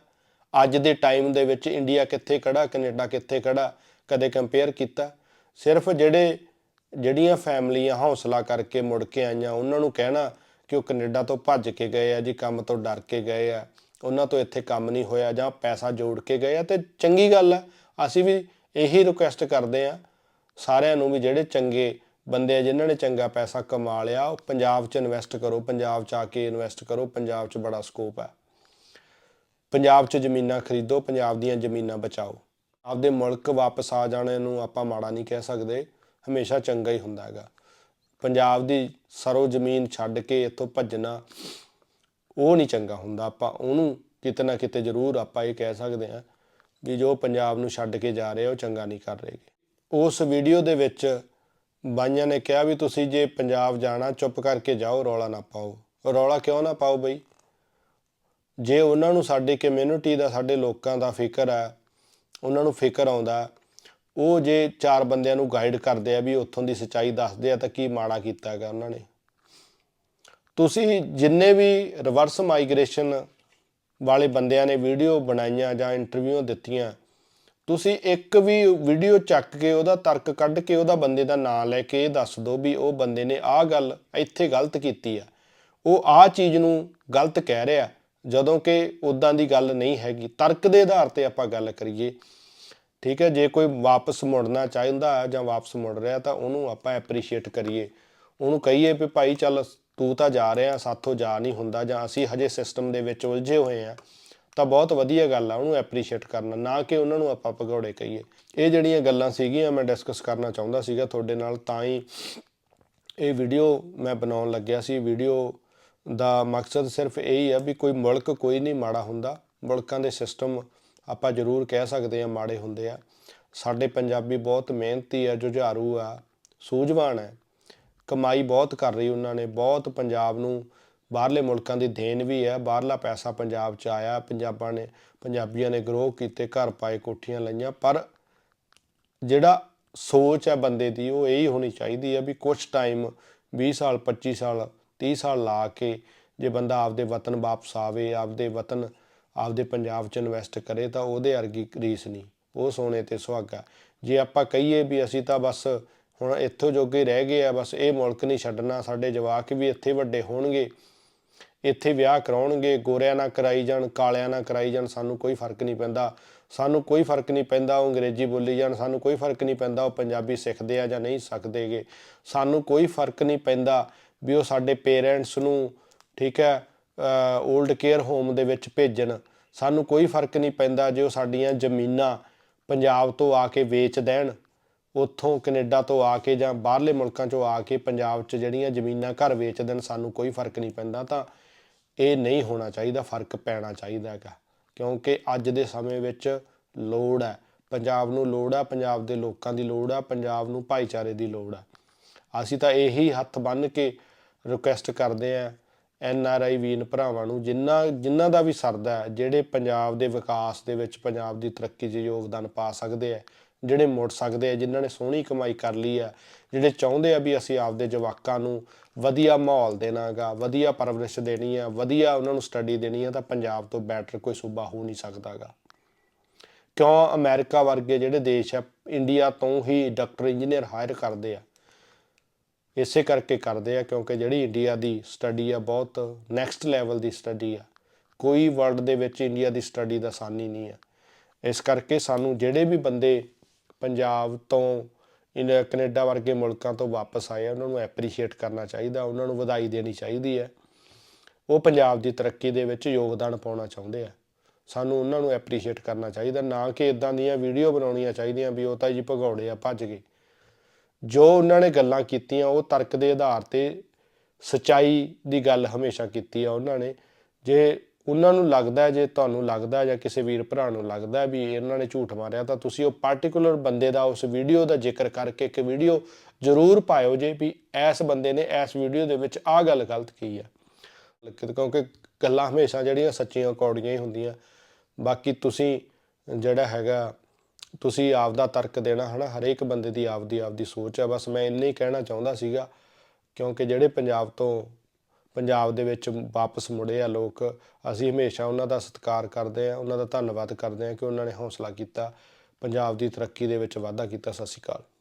ਅੱਜ ਦੇ ਟਾਈਮ ਦੇ ਵਿੱਚ ਇੰਡੀਆ ਕਿੱਥੇ ਖੜਾ ਕੈਨੇਡਾ ਕਿੱਥੇ ਖੜਾ, ਕਦੇ ਕੰਪੇਅਰ ਕੀਤਾ? ਸਿਰਫ ਜਿਹੜੇ, ਜਿਹੜੀਆਂ ਫੈਮਲੀਆਂ ਹੌਸਲਾ ਕਰਕੇ ਮੁੜ ਕੇ ਆਈਆਂ, ਉਹਨਾਂ ਨੂੰ ਕਹਿਣਾ ਕਿ ਉਹ ਕੈਨੇਡਾ ਤੋਂ ਭੱਜ ਕੇ ਗਏ ਆ ਜੀ, ਕੰਮ ਤੋਂ ਡਰ ਕੇ ਗਏ ਆ। ਉਹਨਾਂ ਤੋਂ ਇੱਥੇ ਕੰਮ ਨਹੀਂ ਹੋਇਆ ਜਾਂ ਪੈਸਾ ਜੋੜ ਕੇ ਗਏ ਆ ਤੇ ਚੰਗੀ ਗੱਲ ਆ, ਅਸੀਂ ਵੀ ਇਹੀ ਰਿਕੁਐਸਟ ਕਰਦੇ ਆ ਸਾਰਿਆਂ ਨੂੰ ਵੀ ਜਿਹੜੇ ਚੰਗੇ ਬੰਦੇ ਆ, ਜਿਨ੍ਹਾਂ ਨੇ ਚੰਗਾ ਪੈਸਾ ਕਮਾ ਲਿਆ, ਉਹ ਪੰਜਾਬ 'ਚ ਇਨਵੈਸਟ ਕਰੋ, ਪੰਜਾਬ 'ਚ ਆ ਕੇ ਇਨਵੈਸਟ ਕਰੋ, ਪੰਜਾਬ 'ਚ ਬੜਾ ਸਕੋਪ ਹੈ ਪੰਜਾਬ 'ਚ ਜ਼ਮੀਨਾਂ ਖਰੀਦੋ, ਪੰਜਾਬ ਦੀਆਂ ਜ਼ਮੀਨਾਂ ਬਚਾਓ। ਆਪਦੇ ਮੁਲਕ ਵਾਪਸ ਆ ਜਾਣੇ ਨੂੰ ਆਪਾਂ ਮਾੜਾ ਨਹੀਂ ਕਹਿ ਸਕਦੇ, ਹਮੇਸ਼ਾ ਚੰਗਾ ਹੀ ਹੁੰਦਾ ਹੈਗਾ। ਪੰਜਾਬ ਦੀ ਸਰੋ ਜ਼ਮੀਨ ਛੱਡ ਕੇ ਇੱਥੋਂ ਭੱਜਣਾ, ਉਹ ਨਹੀਂ ਚੰਗਾ ਹੁੰਦਾ। ਆਪਾਂ ਉਹਨੂੰ ਕਿਤੇ ਨਾ ਕਿਤੇ ਜ਼ਰੂਰ ਆਪਾਂ ਇਹ ਕਹਿ ਸਕਦੇ ਹਾਂ ਵੀ ਜੋ ਪੰਜਾਬ ਨੂੰ ਛੱਡ ਕੇ ਜਾ ਰਹੇ ਉਹ ਚੰਗਾ ਨਹੀਂ ਕਰ ਰਹੇ ਉਸ ਵੀਡੀਓ ਦੇ ਵਿੱਚ ਬਾਈਆਂ ਨੇ ਕਿਹਾ ਵੀ ਤੁਸੀਂ ਜੇ ਪੰਜਾਬ ਜਾਣਾ, ਚੁੱਪ ਕਰਕੇ ਜਾਓ, ਰੌਲਾ ਨਾ ਪਾਓ। ਰੌਲਾ ਕਿਉਂ ਨਾ ਪਾਓ ਬਈ? ਜੇ ਉਹਨਾਂ ਨੂੰ ਸਾਡੀ ਕਮਿਊਨਿਟੀ ਦਾ, ਸਾਡੇ ਲੋਕਾਂ ਦਾ ਫਿਕਰ ਹੈ ਉਹਨਾਂ ਨੂੰ ਫਿਕਰ ਆਉਂਦਾ ਉਹ ਜੇ ਚਾਰ ਬੰਦਿਆਂ ਨੂੰ ਗਾਈਡ ਕਰਦੇ ਆ ਵੀ ਉੱਥੋਂ ਦੀ ਸੱਚਾਈ ਦੱਸਦੇ ਆ ਤਾਂ ਕੀ ਮਾੜਾ ਕੀਤਾ ਹੈਗਾ ਉਹਨਾਂ ਨੇ। ਤੁਸੀਂ ਜਿੰਨੇ ਵੀ ਰਿਵਰਸ ਮਾਈਗ੍ਰੇਸ਼ਨ ਵਾਲੇ ਬੰਦਿਆਂ ਨੇ ਵੀਡੀਓ ਬਣਾਈਆਂ ਜਾਂ ਇੰਟਰਵਿਊ ਦਿੱਤੀਆਂ, ਤੁਸੀਂ ਇੱਕ ਵੀ ਵੀਡੀਓ ਚੱਕ ਕੇ ਉਹਦਾ ਤਰਕ ਕੱਢ ਕੇ ਉਹਦਾ ਬੰਦੇ ਦਾ ਨਾਂ ਲੈ ਕੇ ਇਹ ਦੱਸ ਦਿਓ ਵੀ ਉਹ ਬੰਦੇ ਨੇ ਆਹ ਗੱਲ ਇੱਥੇ ਗਲਤ ਕੀਤੀ ਆ। ਉਹ ਆਹ ਚੀਜ਼ ਨੂੰ ਗਲਤ ਕਹਿ ਰਿਹਾ ਜਦੋਂ ਕਿ ਉਦਾਂ ਦੀ ਗੱਲ ਨਹੀਂ ਹੈਗੀ। ਤਰਕ ਦੇ ਆਧਾਰ ਤੇ ਆਪਾਂ ਗੱਲ ਕਰੀਏ ਠੀਕ ਹੈ, ਜੇ ਕੋਈ ਵਾਪਸ ਮੁੜਨਾ ਚਾਹੁੰਦਾ ਹੈ ਜਾਂ ਵਾਪਸ ਮੁੜ ਰਿਹਾ ਤਾਂ ਉਹਨੂੰ ਆਪਾਂ ਐਪਰੀਸ਼ੀਏਟ ਕਰੀਏ। ਉਹਨੂੰ ਕਹੀਏ ਵੀ ਭਾਈ ਚੱਲ ਤੂੰ ਤਾਂ ਜਾ ਰਿਹਾ, ਸਾਥੋਂ ਜਾ ਨਹੀਂ ਹੁੰਦਾ ਜਾਂ ਅਸੀਂ ਹਜੇ ਸਿਸਟਮ ਦੇ ਵਿੱਚ ਉਲਝੇ ਹੋਏ ਆ ਤਾਂ ਬਹੁਤ ਵਧੀਆ ਗੱਲ ਆ ਉਹਨੂੰ ਐਪਰੀਸ਼ੀਏਟ ਕਰਨਾ, ਨਾ ਕਿ ਉਹਨਾਂ ਨੂੰ ਆਪਾਂ ਭਗੌੜੇ ਕਹੀਏ। ਇਹ ਜਿਹੜੀਆਂ ਗੱਲਾਂ ਸੀਗੀਆਂ ਮੈਂ ਡਿਸਕਸ ਕਰਨਾ ਚਾਹੁੰਦਾ ਸੀਗਾ ਤੁਹਾਡੇ ਨਾਲ, ਤਾਂ ਹੀ ਇਹ ਵੀਡੀਓ ਮੈਂ ਬਣਾਉਣ ਲੱਗਿਆ ਸੀ। ਵੀਡੀਓ ਦਾ ਮਕਸਦ ਸਿਰਫ ਇਹ ਹੀ ਆ ਵੀ ਕੋਈ ਮੁਲਕ ਕੋਈ ਨਹੀਂ ਮਾੜਾ ਹੁੰਦਾ, ਮੁਲਕਾਂ ਦੇ ਸਿਸਟਮ ਆਪਾਂ ਜ਼ਰੂਰ ਕਹਿ ਸਕਦੇ ਆ ਮਾੜੇ ਹੁੰਦੇ ਆ। ਸਾਡੇ ਪੰਜਾਬੀ ਬਹੁਤ ਮਿਹਨਤੀ ਆ, ਜੁਝਾਰੂ ਆ, ਸੂਝਵਾਨ ਹੈ ਕਮਾਈ ਬਹੁਤ ਕਰ ਰਹੀ ਉਹਨਾਂ ਨੇ, ਬਹੁਤ ਪੰਜਾਬ ਨੂੰ ਬਾਹਰਲੇ ਮੁਲਕਾਂ ਦੀ ਦੇਣ ਵੀ ਹੈ ਬਾਹਰਲਾ ਪੈਸਾ ਪੰਜਾਬ 'ਚ ਆਇਆ, ਪੰਜਾਬਾਂ ਨੇ, ਪੰਜਾਬੀਆਂ ਨੇ ਗਰੋਹ ਕੀਤੇ, ਘਰ ਪਾਏ, ਕੋਠੀਆਂ ਲਈਆਂ, ਪਰ ਜਿਹੜਾ ਸੋਚ ਹੈ ਬੰਦੇ ਦੀ, ਉਹ ਇਹੀ ਹੋਣੀ ਚਾਹੀਦੀ ਹੈ ਵੀ ਕੁਝ ਟਾਈਮ 20 ਸਾਲ 25 ਸਾਲ 30 ਸਾਲ ਲਾ ਕੇ ਜੇ ਬੰਦਾ ਆਪਦੇ ਵਤਨ ਵਾਪਸ ਆਵੇ, ਆਪਦੇ ਵਤਨ ਆਪਦੇ ਪੰਜਾਬ 'ਚ ਇਨਵੈਸਟ ਕਰੇ ਤਾਂ ਉਹਦੇ ਵਰਗੀ ਰੀਸ ਨਹੀਂ, ਉਹ ਸੋਨੇ ਤੇ ਸੁਹਾਗਾ ਜੇ ਆਪਾਂ ਕਹੀਏ ਵੀ ਅਸੀਂ ਤਾਂ ਬਸ ਹੁਣ ਇੱਥੋਂ ਜੋਗੇ ਰਹਿ ਗਏ ਆ, ਬਸ ਇਹ ਮੁਲਕ ਨਹੀਂ ਛੱਡਣਾ, ਸਾਡੇ ਜਵਾਕ ਵੀ ਇੱਥੇ ਵੱਡੇ ਹੋਣਗੇ, ਇੱਥੇ ਵਿਆਹ ਕਰਾਉਣਗੇ, ਗੋਰਿਆਂ ਨਾਲ ਕਰਾਈ ਜਾਣ, ਕਾਲਿਆਂ ਨਾਲ ਕਰਾਈ ਜਾਣ, ਸਾਨੂੰ ਕੋਈ ਫ਼ਰਕ ਨਹੀਂ ਪੈਂਦਾ। ਸਾਨੂੰ ਕੋਈ ਫ਼ਰਕ ਨਹੀਂ ਪੈਂਦਾ ਉਹ ਅੰਗਰੇਜ਼ੀ ਬੋਲੀ ਜਾਣ, ਸਾਨੂੰ ਕੋਈ ਫ਼ਰਕ ਨਹੀਂ ਪੈਂਦਾ ਉਹ ਪੰਜਾਬੀ ਸਿੱਖਦੇ ਆ ਜਾਂ ਨਹੀਂ ਸਿੱਖਦੇਗੇ। ਸਾਨੂੰ ਕੋਈ ਫ਼ਰਕ ਨਹੀਂ ਪੈਂਦਾ ਵੀ ਉਹ ਸਾਡੇ ਪੇਰੈਂਟਸ ਨੂੰ, ਠੀਕ ਹੈ 올ਡ ਕੇਅਰ ਹੋਮ ਦੇ ਵਿੱਚ ਭੇਜਣ। ਸਾਨੂੰ ਕੋਈ ਫ਼ਰਕ ਨਹੀਂ ਪੈਂਦਾ ਜੇ ਉਹ ਸਾਡੀਆਂ ਜ਼ਮੀਨਾਂ ਪੰਜਾਬ ਤੋਂ ਆ ਕੇ ਵੇਚ ਦੇਣ। ਉੱਥੋਂ ਕੈਨੇਡਾ ਤੋਂ ਆ ਕੇ ਜਾਂ ਬਾਹਰਲੇ ਮੁਲਕਾਂ ਚੋਂ ਆ ਕੇ ਪੰਜਾਬ 'ਚ ਜਿਹੜੀਆਂ ਜ਼ਮੀਨਾਂ ਘਰ ਵੇਚ ਦੇਣ, ਸਾਨੂੰ ਕੋਈ ਫ਼ਰਕ ਨਹੀਂ ਪੈਂਦਾ ਤਾਂ ਇਹ ਨਹੀਂ ਹੋਣਾ ਚਾਹੀਦਾ, ਫ਼ਰਕ ਪੈਣਾ ਚਾਹੀਦਾ ਹੈਗਾ। ਕਿਉਂਕਿ ਅੱਜ ਦੇ ਸਮੇਂ ਵਿੱਚ ਲੋੜ ਹੈ। ਪੰਜਾਬ ਨੂੰ ਲੋੜ ਆ ਪੰਜਾਬ ਦੇ ਲੋਕਾਂ ਦੀ ਲੋੜ ਆ ਪੰਜਾਬ ਨੂੰ ਭਾਈਚਾਰੇ ਦੀ ਲੋੜ ਹੈ। ਅਸੀਂ ਤਾਂ ਇਹੀ ਹੱਥ ਬੰਨ੍ਹ ਕੇ ਰਿਕੁਐਸਟ ਕਰਦੇ ਆਂ ਐਨ ਆਰ ਆਈ ਵੀਨ ਭਰਾਵਾਂ ਨੂੰ ਜਿਨ੍ਹਾਂ ਜਿਨ੍ਹਾਂ ਦਾ ਵੀ ਸਰਦਾ ਹੈ, ਜਿਹੜੇ ਪੰਜਾਬ ਦੇ ਵਿਕਾਸ ਦੇ ਵਿੱਚ ਪੰਜਾਬ ਦੀ ਤਰੱਕੀ 'ਚ ਯੋਗਦਾਨ ਪਾ ਸਕਦੇ ਆ ਜਿਹੜੇ ਮੁੜ ਸਕਦੇ ਆ ਜਿਨ੍ਹਾਂ ਨੇ ਸੋਹਣੀ ਕਮਾਈ ਕਰ ਲਈ ਆ ਜਿਹੜੇ ਚਾਹੁੰਦੇ ਆ ਵੀ ਅਸੀਂ ਆਪਦੇ ਜਵਾਕਾਂ ਨੂੰ ਵਧੀਆ ਮਾਹੌਲ ਦੇਣਾਗਾ, ਵਧੀਆ ਪਰਵਰਿਸ਼ ਦੇਣੀ ਆ ਵਧੀਆ ਉਹਨਾਂ ਨੂੰ ਸਟੱਡੀ ਦੇਣੀ ਆ ਤਾਂ ਪੰਜਾਬ ਤੋਂ ਬੈਟਰ ਕੋਈ ਸੂਬਾ ਹੋ ਨਹੀਂ ਸਕਦਾਗਾ। ਕਿਉਂ? ਅਮਰੀਕਾ ਵਰਗੇ ਜਿਹੜੇ ਦੇਸ਼ ਆ ਇੰਡੀਆ ਤੋਂ ਹੀ ਡਾਕਟਰ ਇੰਜੀਨੀਅਰ ਹਾਇਰ ਕਰਦੇ ਆ। ਇਸੇ ਕਰਕੇ ਕਰਦੇ ਆ, ਕਿਉਂਕਿ ਜਿਹੜੀ ਇੰਡੀਆ ਦੀ ਸਟੱਡੀ ਆ, ਬਹੁਤ ਨੈਕਸਟ ਲੈਵਲ ਦੀ ਸਟੱਡੀ ਆ। ਕੋਈ ਵਰਲਡ ਦੇ ਵਿੱਚ ਇੰਡੀਆ ਦੀ ਸਟੱਡੀ ਦਾ ਸਾਨੀ ਨਹੀਂ ਆ। ਇਸ ਕਰਕੇ ਸਾਨੂੰ ਜਿਹੜੇ ਵੀ ਬੰਦੇ ਪੰਜਾਬ ਤੋਂ, ਇਨ, ਕੈਨੇਡਾ ਵਰਗੇ ਮੁਲਕਾਂ ਤੋਂ ਵਾਪਸ ਆਏ ਆ, ਉਹਨਾਂ ਨੂੰ ਐਪਰੀਸ਼ੀਏਟ ਕਰਨਾ ਚਾਹੀਦਾ, ਉਹਨਾਂ ਨੂੰ ਵਧਾਈ ਦੇਣੀ ਚਾਹੀਦੀ ਹੈ ਉਹ ਪੰਜਾਬ ਦੀ ਤਰੱਕੀ ਦੇ ਵਿੱਚ ਯੋਗਦਾਨ ਪਾਉਣਾ ਚਾਹੁੰਦੇ ਆ। ਸਾਨੂੰ ਉਹਨਾਂ ਨੂੰ ਐਪਰੀਸ਼ੀਏਟ ਕਰਨਾ ਚਾਹੀਦਾ, ਨਾ ਕਿ ਇਦਾਂ ਦੀਆਂ ਵੀਡੀਓ ਬਣਾਉਣੀਆਂ ਚਾਹੀਦੀਆਂ ਵੀ ਉਹ ਤਾਂ ਜੀ ਭਗੌੜੇ ਆ, ਭੱਜ ਗਏ। ਜੋ ਉਹਨਾਂ ਨੇ ਗੱਲਾਂ ਕੀਤੀਆਂ ਉਹ ਤਰਕ ਦੇ ਆਧਾਰ ਤੇ ਸਚਾਈ ਦੀ ਗੱਲ ਹਮੇਸ਼ਾ ਕੀਤੀ ਆ ਉਹਨਾਂ ਨੇ। ਜੇ ਉਹਨਾਂ ਨੂੰ ਲੱਗਦਾ ਹੈ, ਜੇ ਤੁਹਾਨੂੰ ਲੱਗਦਾ ਹੈ ਜਾਂ ਕਿਸੇ ਵੀਰ ਭਰਾ ਨੂੰ ਲੱਗਦਾ ਹੈ ਵੀ ਇਹਨਾਂ ਨੇ ਝੂਠ ਮਾਰਿਆ ਤਾਂ ਤੁਸੀਂ ਉਹ ਪਾਰਟਿਕੂਲਰ ਬੰਦੇ ਦਾ ਉਸ ਵੀਡੀਓ ਦਾ ਜ਼ਿਕਰ ਕਰਕੇ ਇੱਕ ਵੀਡੀਓ ਜ਼ਰੂਰ ਪਾਇਓ ਜੇ ਵੀ ਇਸ ਬੰਦੇ ਨੇ ਇਸ ਵੀਡੀਓ ਦੇ ਵਿੱਚ ਆਹ ਗੱਲ ਗਲਤ ਕੀ ਆ। ਕਿਉਂਕਿ ਗੱਲਾਂ ਹਮੇਸ਼ਾ ਜਿਹੜੀਆਂ ਸੱਚੀਆਂ ਕੌੜੀਆਂ ਹੀ ਹੁੰਦੀਆਂ। ਬਾਕੀ ਤੁਸੀਂ ਜਿਹੜਾ ਹੈਗਾ ਤੁਸੀਂ ਆਪ ਦਾ ਤਰਕ ਦੇਣਾ, ਹਨਾ? ਹਰੇਕ ਬੰਦੇ ਦੀ ਆਪਦੀ ਆਪਦੀ ਸੋਚ ਹੈ ਬਸ ਮੈਂ ਇੰਨਾ ਹੀ ਕਹਿਣਾ ਚਾਹੁੰਦਾ ਸੀਗਾ, ਕਿਉਂਕਿ ਜਿਹੜੇ ਪੰਜਾਬ ਤੋਂ, ਪੰਜਾਬ ਦੇ ਵਿੱਚ ਵਾਪਸ ਮੁੜੇ ਆ ਲੋਕ, ਅਸੀਂ ਹਮੇਸ਼ਾ ਉਹਨਾਂ ਦਾ ਸਤਿਕਾਰ ਕਰਦੇ ਆ, ਉਹਨਾਂ ਦਾ ਧੰਨਵਾਦ ਕਰਦੇ ਆ ਕਿ ਉਹਨਾਂ ਨੇ ਹੌਸਲਾ ਕੀਤਾ, ਪੰਜਾਬ ਦੀ ਤਰੱਕੀ ਦੇ ਵਿੱਚ ਵਾਧਾ ਕੀਤਾ। ਸਤਿ ਸ਼੍ਰੀ ਅਕਾਲ।